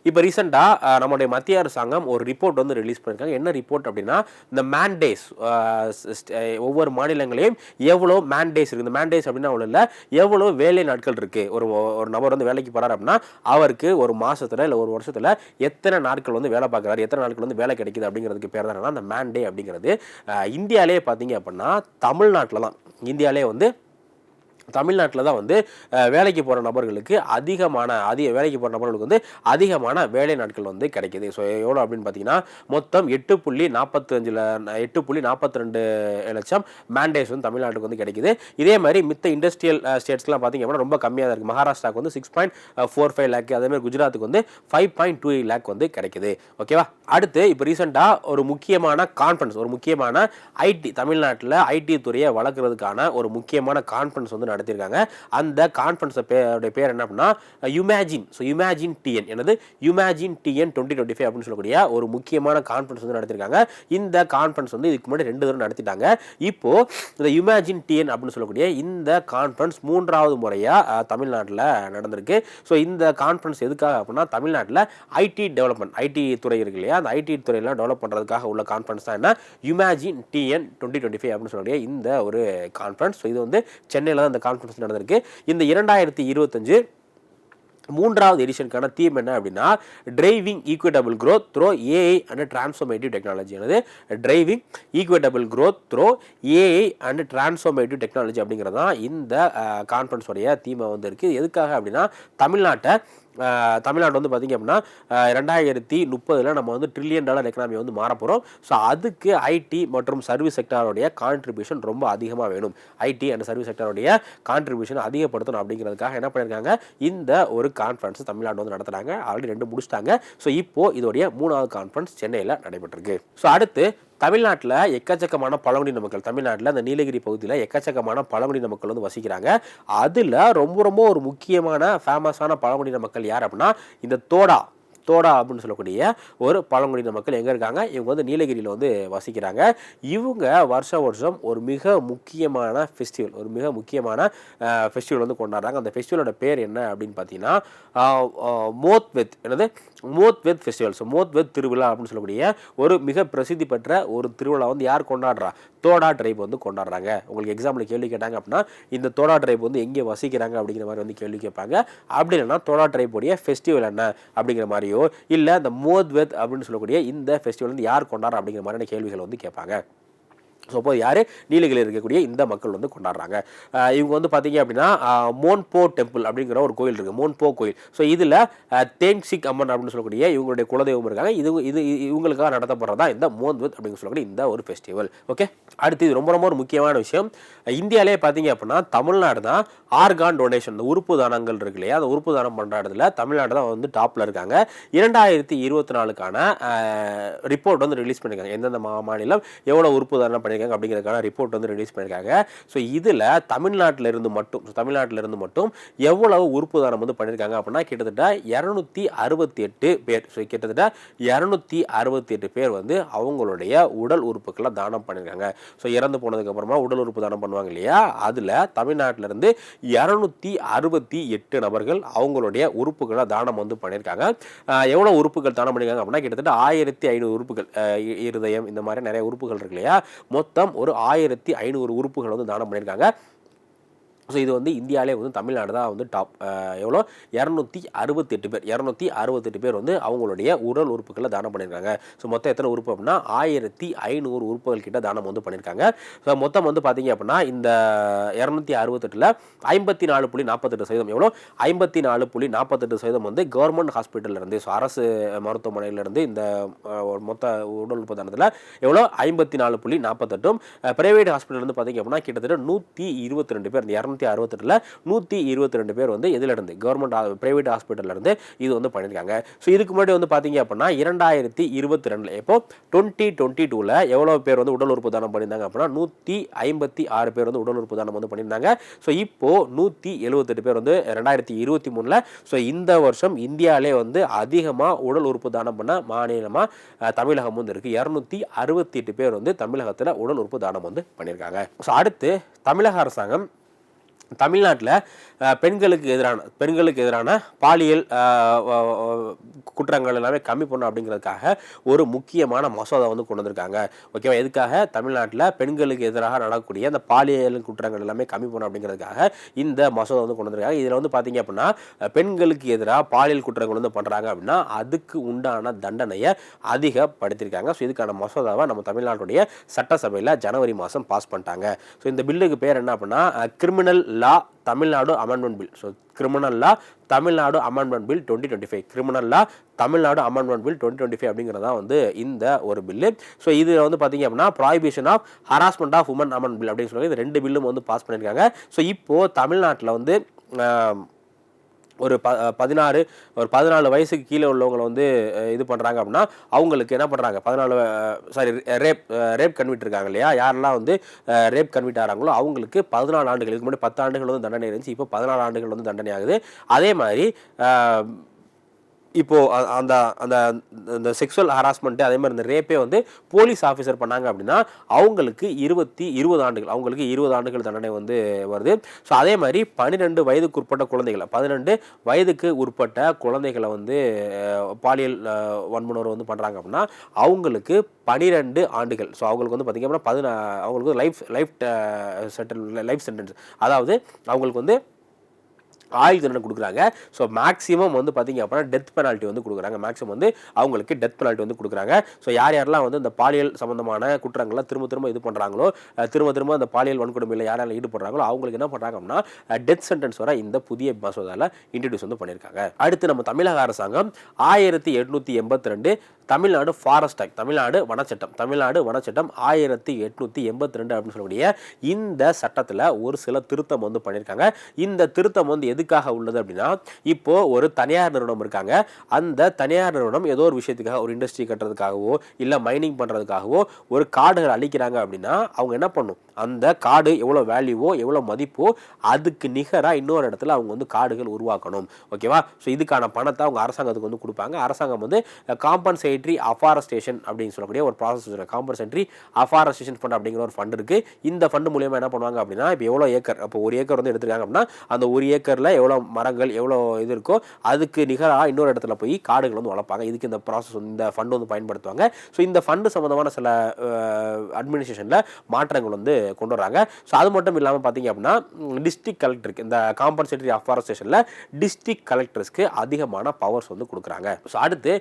இப்போ ரீசெண்டாக நம்முடைய மத்திய அரசாங்கம் ஒரு ரிப்போர்ட் வந்து ரிலீஸ் பண்ணியிருக்காங்க என்ன ரிப்போர்ட் அப்படின்னா இந்த மேண்டேஸ் ஒவ்வொரு மாநிலங்களையும் எவ்வளோ மேண்டேஸ் இருக்குது இந்த மேண்டேஸ் அப்படின்னா அவ்வளோ இல்லை எவ்வளோ வேலை நாட்கள் இருக்குது ஒரு ஒரு நபர் வந்து வேலைக்கு போகிறார் அப்படின்னா அவருக்கு ஒரு மாதத்தில் இல்லை ஒரு வருஷத்தில் எத்தனை நாட்கள் வந்து வேலை பார்க்குறாரு? எத்தனை நாட்கள் வந்து வேலை கிடைக்குது அப்படிங்கிறதுக்கு பேர் தான் என்னன்னா அந்த மேண்டே அப்படிங்கிறது. இந்தியாவிலே பார்த்தீங்க அப்படின்னா தமிழ்நாட்டில் தான் இந்தியாவிலே வந்து தமிழ்நாட்டில் தான் வந்து வேலைக்கு போகிற நபர்களுக்கு அதிகமான அதிக வேலைக்கு போகிற நபர்களுக்கு வந்து அதிகமான வேலை நாட்கள் வந்து கிடைக்கிது. ஸோ எவ்வளோ அப்படின்னு பார்த்தீங்கன்னா மொத்தம் எட்டு புள்ளி நாற்பத்தஞ்சில் எட்டு புள்ளி நாற்பத்தி ரெண்டு லட்சம் மேண்டேஸ் வந்து தமிழ்நாட்டுக்கு வந்து கிடைக்குது. இதே மாதிரி மித்த இண்டஸ்ட்ரியல் ஸ்டேட்ஸ்லாம் பார்த்தீங்க அப்படின்னா ரொம்ப கம்மியாக தான் இருக்குது மகாராஷ்டிராவுக்கு வந்து six point four five lakh அதேமாதிரி குஜராத்துக்கு வந்து five point two eight lakh வந்து கிடைக்குது. ஓகேவா அடுத்து இப்போ ரீசெண்டாக ஒரு முக்கியமான கான்ஃபரன்ஸ் ஒரு முக்கியமான ஐடி தமிழ்நாட்டில் ஐடி துறையை வளர்க்குறதுக்கான ஒரு முக்கியமான கான்ஃபரன்ஸ் வந்து நடத்தியிருக்காங்க. அந்த கான்ஃபரன்ஸ் பேருடைய பேர் என்ன அப்படின்னா யுமேஜின் ஸோ யுமேஜின் டிஎன் எனது Umagine TN twenty twenty five அப்படின்னு சொல்லக்கூடிய ஒரு முக்கியமான கான்ஃபரன்ஸ் வந்து நடத்திருக்காங்க இந்த கான்ஃபரன்ஸ் வந்து இதுக்கு முன்னாடி ரெண்டு தடவை நடத்திட்டாங்க. இப்போ இந்த யுமேஜின் டிஎன் அப்படின்னு சொல்லக்கூடிய இந்த கான்ஃபரன்ஸ் மூன்றாவது முறையாக தமிழ்நாட்டில் நடந்திருக்கு. ஸோ இந்த கான்ஃபரன்ஸ் எதுக்காக அப்படின்னா தமிழ்நாட்டில் ஐடி டெவலப்மெண்ட் ஐடி துறை இருக்கு இல்லையா? அந்த ஐடி துறையெல்லாம் டெவலப் பண்ணுறதுக்காக உள்ள கான்ஃபரன்ஸ் தான் என்ன? Umagine TN twenty twenty five அப்படின்னு சொல்லக்கூடிய இந்த ஒரு கான்ஃபரன்ஸ் ஸோ இது வந்து சென்னையில் தான் இந்த கான்ஃபரன்ஸ் நடந்திருக்கு. இந்த இரண்டாயிரத்தி இருபத்தஞ்சு மூன்றாவது எடிஷனுக்கான தீம் என்ன அப்படின்னா driving equitable growth through AI and transformative technology என்னது? Driving equitable growth through AI and transformative technology அப்படிங்கிறது தான் இந்த கான்ஃபரன்ஸோடைய தீமை வந்து இருக்குது எதுக்காக அப்படின்னா தமிழ்நாட்டை தமிழ்நாடு வந்து பார்த்திங்க அப்படின்னா ரெண்டாயிரத்தி முப்பதில் நம்ம வந்து ட்ரில்லியன் டாலர் எக்கனாமி வந்து மாறப்போகிறோம் ஸோ அதுக்கு ஐடி மற்றும் சர்வீஸ் செக்டாருடைய கான்ட்ரிபியூஷன் ரொம்ப அதிகமாக வேணும். ஐடி அண்ட் சர்வீஸ் செக்டாருடைய கான்ட்ரிபியூஷன் அதிகப்படுத்தணும் அப்படிங்கிறதுக்காக என்ன பண்ணியிருக்காங்க இந்த ஒரு கான்ஃபரன்ஸ் தமிழ்நாடு வந்து நடத்துகிறாங்க ஆல்ரெடி ரெண்டு முடிச்சிட்டாங்க. ஸோ இப்போ இதோடைய மூணாவது கான்ஃபரன்ஸ் சென்னையில் நடைபெற்றிருக்கு. ஸோ அடுத்து தமிழ்நாட்டில் எக்கச்சக்கமான பழங்குடியின மக்கள் தமிழ்நாட்டில் அந்த நீலகிரி பகுதியில் எக்கச்சக்கமான பழங்குடியின மக்கள் வந்து வசிக்கிறாங்க. அதில் ரொம்ப ரொம்ப ஒரு முக்கியமான ஃபேமஸான பழங்குடியின மக்கள் யார் அப்படின்னா இந்த தோடா. தோடா அப்படின்னு சொல்லக்கூடிய ஒரு பழங்குடியின மக்கள் எங்கே இருக்காங்க? இவங்க வந்து நீலகிரியில் வந்து வசிக்கிறாங்க. இவங்க வருஷம் வருஷம் ஒரு மிக முக்கியமான ஃபெஸ்டிவல் ஒரு மிக முக்கியமான ஃபெஸ்டிவல் வந்து கொண்டாடுறாங்க. அந்த ஃபெஸ்டிவலோட பேர் என்ன அப்படின்னு பார்த்தீங்கன்னா மோத்வெத் என்னது? மோத்வெத் ஃபெஸ்டிவல் ஸோ மோத்வெத் திருவிழா அப்படின்னு சொல்லக்கூடிய ஒரு மிக பிரசித்தி பெற்ற ஒரு திருவிழா வந்து யார் கொண்டாடுறா? தோடா ட்ரைப் வந்து கொண்டாடுறாங்க. உங்களுக்கு எக்ஸாம்பிள் கேள்வி கேட்டாங்க அப்படின்னா இந்த தோடா ட்ரைப் வந்து எங்கே வசிக்கிறாங்க அப்படிங்கிற மாதிரி வந்து கேள்வி கேட்பாங்க. அப்படி இல்லைன்னா தோடா ட்ரைப்புடைய ஃபெஸ்டிவல் என்ன அப்படிங்கிற மாதிரியோ இல்லை அந்த மோத்வெத் அப்படின்னு சொல்லக்கூடிய இந்த ஃபெஸ்டிவல் வந்து யார் கொண்டாடுறா அப்படிங்கிற மாதிரியான கேள்விகள் வந்து கேட்பாங்க. ஸோ அப்போ யார்? நீலகிரியில் இருக்கக்கூடிய இந்த மக்கள் வந்து கொண்டாடுறாங்க. இவங்க வந்து பார்த்தீங்க அப்படின்னா மோன்போ டெம்பிள் அப்படிங்கிற ஒரு கோயில் இருக்குது மோன்போ கோயில். ஸோ இதில் தேன்சிக் அம்மன் அப்படின்னு சொல்லக்கூடிய இவங்களுடைய குலதெய்வம் இருக்காங்க. இது இது இவங்களுக்காக நடத்தப்படுறதா இந்த மோன்வத் அப்படின்னு சொல்லக்கூடிய இந்த ஒரு ஃபெஸ்டிவல் ஓகே அடுத்து இது ரொம்ப ரொம்ப ஒரு முக்கியமான விஷயம். இந்தியாவிலே பார்த்தீங்க அப்படின்னா தமிழ்நாடு தான் ஆர்கான் டொனேஷன் இந்த உறுப்பு தானங்கள் இருக்கு இல்லையா? அந்த உறுப்பு தானம் பண்ணுற இடத்துல தமிழ்நாடு தான் வந்து டாப்பில் இருக்காங்க. இரண்டாயிரத்தி இருபத்தி நாலுக்கான ரிப்போர்ட் வந்து ரிலீஸ் பண்ணியிருக்காங்க எந்தெந்த மாநிலம் எவ்வளோ உறுப்பு தானம் பண்ணி பண்ணியிருக்காங்க அப்படிங்கிறதுக்கான ரிப்போர்ட் வந்து ரிலீஸ் பண்ணியிருக்காங்க. ஸோ இதில் தமிழ்நாட்டில் இருந்து மட்டும் தமிழ்நாட்டில் இருந்து மட்டும் எவ்வளவு உறுப்பு தானம் வந்து பண்ணியிருக்காங்க அப்படின்னா கிட்டத்தட்ட இரநூத்தி அறுபத்தி எட்டு பேர் ஸோ கிட்டத்தட்ட இரநூத்தி அறுபத்தி எட்டு பேர் வந்து அவங்களுடைய உடல் உறுப்புக்களை தானம் பண்ணியிருக்காங்க. ஸோ இறந்து போனதுக்கு அப்புறமா உடல் உறுப்பு தானம் பண்ணுவாங்க இல்லையா? அதில் தமிழ்நாட்டில இருந்து இரநூத்தி அறுபத்தி எட்டு நபர்கள் அவங்களுடைய உறுப்புகளை தானம் வந்து பண்ணியிருக்காங்க. எவ்வளோ எவ்வளவு உறுப்புகள் தானம் பண்ணியிருக்காங்க அப்படின்னா கிட்டத்தட்ட ஆயிரத்தி ஐநூறு உறுப்புகள் இருதயம் இந்த மாதிரி நிறைய உறுப்புகள் இருக்கு இல்லையா? மொத்தம் ஒரு ஆயிரத்தி ஐநூறு உறுப்புகள் வந்து தானம் பண்ணியிருக்காங்க. ஸோ இது வந்து இந்தியாவிலே வந்து தமிழ்நாடு தான் வந்து டாப் எவ்வளோ? இரநூத்தி அறுபத்தெட்டு பேர். இரநூத்தி அறுபத்தெட்டு பேர் வந்து அவங்களுடைய உடல் உறுப்புகளை தானம் பண்ணியிருக்காங்க. ஸோ மொத்தம் எத்தனை உறுப்பு அப்படின்னா ஆயிரத்தி ஐநூறு உறுப்புகள் கிட்ட தானம் வந்து பண்ணியிருக்காங்க. ஸோ மொத்தம் வந்து பார்த்தீங்க அப்படின்னா இந்த இரநூத்தி அறுபத்தெட்டில் ஐம்பத்தி நாலு புள்ளி நாற்பத்தெட்டு சதவீதம் எவ்வளோ? ஐம்பத்தி நாலு புள்ளி நாற்பத்தெட்டு சதவீதம் வந்து கவர்மெண்ட் ஹாஸ்பிட்டல்லேருந்து ஸோ அரசு மருத்துவமனையிலேருந்து இந்த மொத்த உடல் உறுப்பு தானத்தில் எவ்வளோ? ஐம்பத்தி நாலு புள்ளி நாற்பத்தெட்டும். ப்ரைவேட் ஹாஸ்பிட்டல் வந்து பார்த்தீங்க அப்படின்னா கிட்டத்தட்ட நூற்றி இருபத்தி ரெண்டு பேர் இந்த இரநூத்தி அறுபத்தெட்டில் நூற்றி இருபத்தி ரெண்டு பேர் வந்து இதிலிருந்து கவர்மெண்ட் பிரைவேட் ஹாஸ்பிட்டல்லேருந்து இது வந்து பண்ணியிருக்காங்க. ஸோ இதுக்கு முன்னாடி வந்து பார்த்தீங்க அப்படின்னா இரண்டாயிரத்தி இருபத்தி ரெண்டில் இப்போ டுவெண்ட்டி டுவெண்ட்டி டூவில் எவ்வளோ பேர் வந்து உடல் உறுப்பு தானம் பண்ணியிருந்தாங்க அப்படின்னா நூற்றி ஐம்பத்தி ஆறு பேர் வந்து உடல் உறுப்பு தானம் வந்து பண்ணியிருந்தாங்க. ஸோ இப்போ நூற்றி எழுபத்தெட்டு பேர் வந்து ரெண்டாயிரத்தி இருபத்தி மூணில் ஸோ இந்த வருஷம் இந்தியாவிலே வந்து அதிகமாக உடல் உறுப்பு தானம் பண்ண மாநிலமாக தமிழகம் வந்து இருக்குது இரநூத்தி அறுபத்தி எட்டு பேர் வந்து தமிழகத்தில் உடல் உறுப்பு தானம் வந்து பண்ணியிருக்காங்க. ஸோ அடுத்து தமிழக அரசாங்கம் தமிழ்நாட்டில் பெண்களுக்கு எதிரான பெண்களுக்கு எதிரான பாலியல் குற்றங்கள் எல்லாமே கம்மி பண்ணணும் அப்படிங்கிறதுக்காக ஒரு முக்கியமான மசோதா வந்து கொண்டு வந்திருக்காங்க. ஓகேவா? எதுக்காக? தமிழ்நாட்டில் பெண்களுக்கு எதிராக நடக்கக்கூடிய அந்த பாலியல் குற்றங்கள் எல்லாமே கம்மி பண்ணணும் அப்படிங்கிறதுக்காக இந்த மசோதா வந்து கொண்டு வந்திருக்காங்க. இதில் வந்து பார்த்தீங்க அப்படின்னா பெண்களுக்கு எதிராக பாலியல் குற்றங்கள் வந்து பண்ணுறாங்க அப்படின்னா அதுக்கு உண்டான தண்டனையை அதிகப்படுத்தியிருக்காங்க ஸோ இதுக்கான மசோதாவை நம்ம தமிழ்நாட்டுடைய சட்டசபையில் ஜனவரி மாதம் பாஸ் பண்ணிட்டாங்க. ஸோ இந்த பில்லுக்கு பேர் என்ன அப்படின்னா criminal law Tamil Nadu amendment bill so criminal law Tamil Nadu amendment bill twenty twenty five criminal law Tamil Nadu amendment bill twenty twenty five அப்படிங்கிறது தான் வந்து இந்த ஒரு பில்லு ஸோ இது வந்து பார்த்தீங்க அப்படின்னா prohibition of harassment of women amend bill அப்படின்னு சொல்லி இந்த ரெண்டு பில்லும் வந்து பாஸ் பண்ணியிருக்காங்க ஸோ இப்போது தமிழ்நாட்டில் வந்து ஒரு ப பதினாறு ஒரு பதினாலு வயசுக்கு கீழே உள்ளவங்களை வந்து இது பண்ணுறாங்க அப்படின்னா அவங்களுக்கு என்ன பண்ணுறாங்க பதினாலு சாரி ரேப் ரேப் கன்விட் இருக்காங்க இல்லையா? யாரெல்லாம் வந்து ரேப் கன்விட் ஆகிறாங்களோ அவங்களுக்கு பதினாலு ஆண்டுகள் இதுக்கு முன்னாடி பத்து ஆண்டுகள் வந்து தண்டனை இருந்துச்சு இப்போ பதினாலு ஆண்டுகள் வந்து தண்டனை ஆகுது. அதே மாதிரி இப்போது அந்த அந்த இந்த செக்ஷுவல் ஹராஸ்மெண்ட்டு அதே மாதிரி இந்த ரேப்பே வந்து போலீஸ் ஆஃபீஸர் பண்ணாங்க அப்படின்னா அவங்களுக்கு இருபத்தி இருபது ஆண்டுகள் அவங்களுக்கு இருபது ஆண்டுகள் தண்டனை வந்து வருது. ஸோ அதே மாதிரி பன்னிரெண்டு வயதுக்கு உட்பட்ட குழந்தைகளை பதினெண்டு வயதுக்கு உட்பட்ட குழந்தைகளை வந்து பாலியல் அஹ், வந்து பண்ணுறாங்க அப்படின்னா அவங்களுக்கு பனிரெண்டு ஆண்டுகள். ஸோ அவங்களுக்கு வந்து பார்த்திங்க அப்படின்னா பதினா அவங்களுக்கு life life settle life sentence அதாவது அவங்களுக்கு வந்து ஆயுள் தண்டனை கொடுக்குறாங்க. ஸோ மேக்ஸிமம் வந்து பார்த்தீங்க அப்படின்னா டெத் பெனால்ட்டி வந்து கொடுக்குறாங்க. மேக்ஸிமம் வந்து அவங்களுக்கு டெத் பெனால்ட்டி வந்து கொடுக்குறாங்க. ஸோ யார் யாரெல்லாம் வந்து இந்த பாலியல் சம்பந்தமான குற்றங்களை திரும்ப திரும்ப இது பண்ணுறாங்களோ திரும்ப திரும்ப அந்த பாலியல் வன்கொடுமையில் யார் யாரெல்லாம் ஈடுபடுறாங்களோ அவங்களுக்கு என்ன பண்ணுறாங்க அப்படின்னா டெத் சென்டென்ஸ் வர இந்த புதிய மசோதாவில் இன்ட்ரடியூஸ் வந்து பண்ணியிருக்காங்க. அடுத்து நம்ம தமிழக அரசாங்கம் ஆயிரத்தி எட்நூற்றி எண்பத்தி ரெண்டு தமிழ்நாடு ஃபாரஸ்ட் ஆக்ட் தமிழ்நாடு வனச்சட்டம் தமிழ்நாடு வனச்சட்டம் ஆயிரத்தி எட்நூற்றி எண்பத்தி ரெண்டு அப்படின்னு சொல்லக்கூடிய இந்த சட்டத்தில் ஒரு சில திருத்தம் வந்து பண்ணியிருக்காங்க. இந்த திருத்தம் வந்து எதுக்காக உள்ளது அப்படின்னா இப்போ ஒரு தனியார் நிறுவனம் இருக்காங்க. அந்த தனியார் நிறுவனம் ஏதோ ஒரு விஷயத்துக்காக ஒரு இண்டஸ்ட்ரி கட்டுறதுக்காகவோ இல்லை மைனிங் பண்ணுறதுக்காகவோ ஒரு காடுகள் அழிக்கிறாங்க அப்படின்னா அவங்க என்ன பண்ணும்? அந்த காடு எவ்வளோ வேல்யூவோ எவ்வளோ மதிப்போ அதுக்கு நிகராக இன்னொரு இடத்துல அவங்க வந்து காடுகள் உருவாக்கணும். ஓகேவா ஸோ இதுக்கான பணத்தை அவங்க அரசாங்கத்துக்கு வந்து கொடுப்பாங்க. அரசாங்கம் வந்து காம்பன்சேட்ரி அஃபாரஸ்டேஷன் அப்படின்னு சொல்லக்கூடிய ஒரு ப்ராசஸ் இருக்குது காம்பன்சேட்ரி அஃபாரஸ்டேஷன் ஃபண்ட் அப்படிங்கிற ஒரு ஃபண்ட் இருக்குது இந்த ஃபண்ட் மூலியமாக என்ன பண்ணுவாங்க அப்படின்னா இப்போ எவ்வளோ ஏக்கர் அப்போ ஒரு ஏக்கர் வந்து எடுத்துருக்காங்க அப்படின்னா அந்த ஒரு ஏக்கரில் எவ்வளோ மரங்கள் எவ்வளோ இது இருக்கோ அதுக்கு நிகராக இன்னொரு இடத்துல போய் காடுகள் வந்து வளர்ப்பாங்க. இதுக்கு இந்த ப்ராசஸ் இந்த ஃபண்ட் வந்து பயன்படுத்துவாங்க. ஸோ இந்த ஃபண்டு சம்மந்தமான சில அட்மினிஸ்ட்ரேஷனில் மாற்றங்கள் வந்து கொண்டு வராங்க. ஸோ அது மட்டும் இல்லாமல் பார்த்தீங்க அப்படின்னா டிஸ்ட்ரிக்ட் கலெக்டருக்கு இந்த காம்பன்சேட்டரி அஃபாரஸ்டேஷனில் டிஸ்ட்ரிக்ட் கலெக்டர்ஸ்க்கு அதிகமான பவர்ஸ் வந்து கொடுக்குறாங்க. ஸோ அடுத்து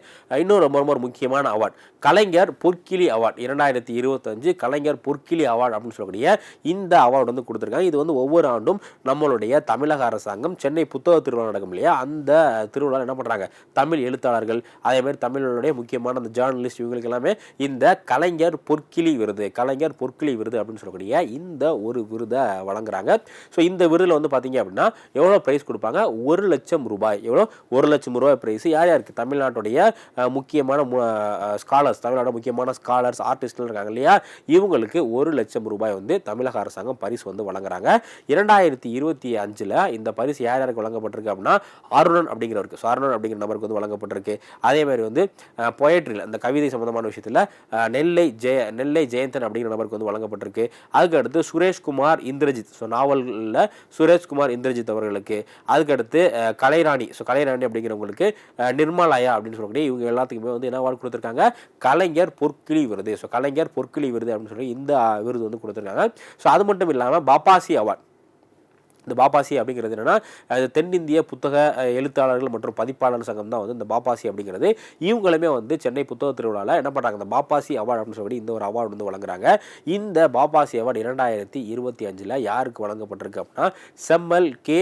இன்னும் ரொம்ப ரொம்ப முக்கியமான அவார்ட் கலைஞர் பொற்கிளி அவார்ட் இரண்டாயிரத்தி இருபத்தஞ்சு கலைஞர் பொற்கிளி அவார்டு அப்படின்னு சொல்லக்கூடிய இந்த அவார்டு வந்து கொடுத்துருக்காங்க. இது வந்து ஒவ்வொரு ஆண்டும் நம்மளுடைய தமிழக அரசாங்கம் சென்னை புத்தக திருவிழா நடக்கும் இல்லையா? அந்த திருவிழாவில் என்ன பண்ணுறாங்க தமிழ் எழுத்தாளர்கள் அதே மாதிரி தமிழனுடைய முக்கியமான அந்த ஜேர்னலிஸ்ட் இவங்களுக்கு எல்லாமே இந்த கலைஞர் பொற்கிளி விருது கலைஞர் பொற்கிளி விருது அப்படின்னு சொல்லக்கூடிய இந்த ஒரு விருதை வழங்குறாங்க. ஸோ இந்த விருதில் வந்து பார்த்தீங்க அப்படின்னா எவ்வளோ ப்ரைஸ் கொடுப்பாங்க? ஒரு லட்சம் ரூபாய். எவ்வளோ ஒரு லட்சம் ரூபாய் ப்ரைஸ் யார் யாருக்கு? தமிழ்நாட்டுடைய முக்கியமான ஸ்காலர்ஸ் தமிழ்நாடு முக்கியமான ஸ்காலர்ஸ் ஆர்டிஸ்ட்லாம் இருக்காங்க இல்லையா? இவங்களுக்கு ஒரு லட்சம் ரூபாய் வந்து தமிழக அரசாங்கம் பரிசு வந்து வழங்குறாங்க. இரண்டாயிரத்தி இருபத்தி அஞ்சில் இந்த பரிசு யார் யாருக்கு வழங்கப்பட்டிருக்கு அப்படின்னா அருணன் அப்படிங்கிறவருக்கு. ஸோ அருணன் அப்படிங்கிற நபருக்கு வந்து வழங்கப்பட்டிருக்கு. அதே மாதிரி வந்து பொயட்ரியில் அந்த கவிதை சம்பந்தமான விஷயத்தில் நெல்லை ஜெய நெல்லை ஜெயந்தன் அப்படிங்கிற நபருக்கு வந்து வழங்கப்பட்டிருக்கு. அதுக்கு அடுத்து சுரேஷ்குமார் இந்திரஜித். ஸோ நாவலில் சுரேஷ்குமார் இந்திரஜித் அவர்களுக்கு. அதுக்கடுத்து கலைராணி. ஸோ கலைராணி அப்படிங்கிறவங்களுக்கு நிர்மலாயா அப்படின்னு சொல்லக்கூடிய இவங்க எல்லாத்துக்குமே வந்து என்ன அவார்டு கொடுத்துருக்காங்க. கலைஞர் பொற்கிளி விருது. ஸோ கலைஞர் பொற்கிளி விருது அப்படின்னு சொல்லி இந்த விருது வந்து கொடுத்துருக்காங்க. ஸோ அது மட்டும் இல்லாமல் பாப்பாசி அவார்ட். இந்த பாப்பாசி அப்படிங்கிறது என்னென்னா அது தென்னிந்திய புத்தக எழுத்தாளர்கள் மற்றும் பதிப்பாளர் சங்கம் தான் வந்து இந்த பாப்பாசி அப்படிங்கிறது. இவங்களுமே வந்து சென்னை புத்தக திருவிழாவில் என்ன பண்ணுறாங்க இந்த பாப்பாசி அவார்டு அப்படின்னு சொல்லி இந்த ஒரு அவார்டு வந்து வழங்குறாங்க. இந்த பாப்பாசி அவார்டு இரண்டாயிரத்தி இருபத்தி அஞ்சில் யாருக்கு வழங்கப்பட்டிருக்கு அப்படின்னா செம்மல் கே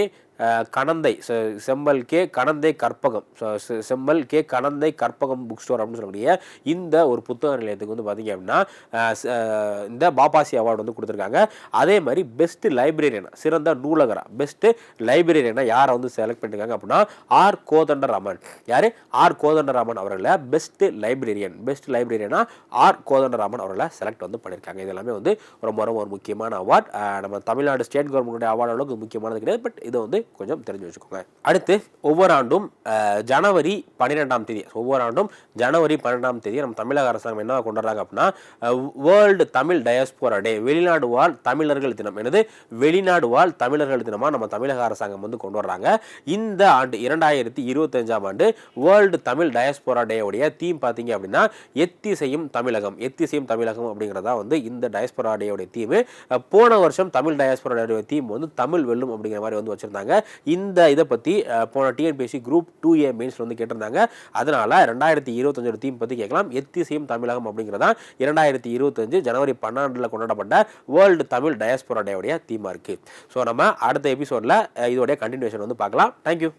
கணந்தை செ- செம்மல் கே கணந்தை கற்பகம். செம்மல் K Kanandhai Karpagam book store அப்படின்னு சொல்லக்கூடிய இந்த ஒரு புத்தக நிலையத்துக்கு வந்து பார்த்திங்க அப்படின்னா இந்த பாப்பாசி அவார்டு வந்து கொடுத்துருக்காங்க. அதே மாதிரி பெஸ்ட் லைப்ரேரியனா சிறந்த நூலகரா பெஸ்ட் லைப்ரரியனா யாரை வந்து செலக்ட் பண்ணிருக்காங்க அப்படின்னா ஆர் கோதண்டராமன். யார்? ஆர் கோதண்டராமன் அவர்களை பெஸ்ட் லைப்ரரியன் பெஸ்ட் லைப்ரரியனா ஆர் கோதண்டராமன் அவர்களை செலக்ட் வந்து பண்ணியிருக்காங்க இது எல்லாமே வந்து ரொம்ப ரொம்ப ஒரு முக்கியமான அவார்ட் நம்ம தமிழ்நாடு ஸ்டேட் கவர்மெண்ட்டுடைய அவார்டு அளவுக்கு முக்கியமானது கிடையாது. பட் இது வந்து கொஞ்சம் தெரிஞ்சு வச்சுக்கோங்க. அடுத்து ஒவ்வொரு ஆண்டும் ஜனவரி பன்னிரெண்டாம் தேதி. ஒவ்வொரு ஆண்டும் ஜனவரி பன்னெண்டாம் தேதி நம்ம தமிழக அரசாங்கம் என்ன கொண்டாடுறாங்க அப்படின்னா வேர்ல்டு தமிழ் டயஸ்போரா டே வெளிநாடு வாழ் தமிழர்கள் தினம். எனது வெளிநாடு வாழ் தமிழர்கள் தினமா நம்ம தமிழக அரசாங்கம் வந்து கொண்டு வர்றாங்க இந்த ஆண்டு இரண்டாயிரத்தி இருபத்தஞ்சாம் ஆண்டு வேர்ல்டு தமிழ் டயஸ்போரா டேவுடைய தீம் பார்த்தீங்க அப்படின்னா எத்திசையும் தமிழகம் எத்திசையும் தமிழகம் அப்படிங்கிறதா வந்து இந்த டயஸ்போரா டேவுடைய தீம் போன வருஷம் தமிழ் டயஸ்போரா டேவுடைய தீம் வந்து தமிழ் வெல்லும் அப்படிங்கிற மாதிரி வந்து வச்சிருந்தாங்க. இந்த இதை பற்றி போன TNPSC group two A mains வந்து கேட்டிருந்தாங்க. அதனால் ரெண்டாயிரத்தி இருபத்தஞ்சோட தீம் பற்றி கேட்கலாம். எத்திசையும் தமிழகம் அப்படிங்கிறதான் இரண்டாயிரத்தி இருபத்தஞ்சு ஜனவரி பன்னெண்டில் கொண்டாடப்பட்ட வேர்ல்டு தமிழ் டயஸ்போரா டேவுடைய தீமாக இருக்குது ஸோ நம்ம அடுத்த எபிசோடில் இதோடைய கண்டினியூஷன் வந்து பார்க்கலாம். தேங்க்யூ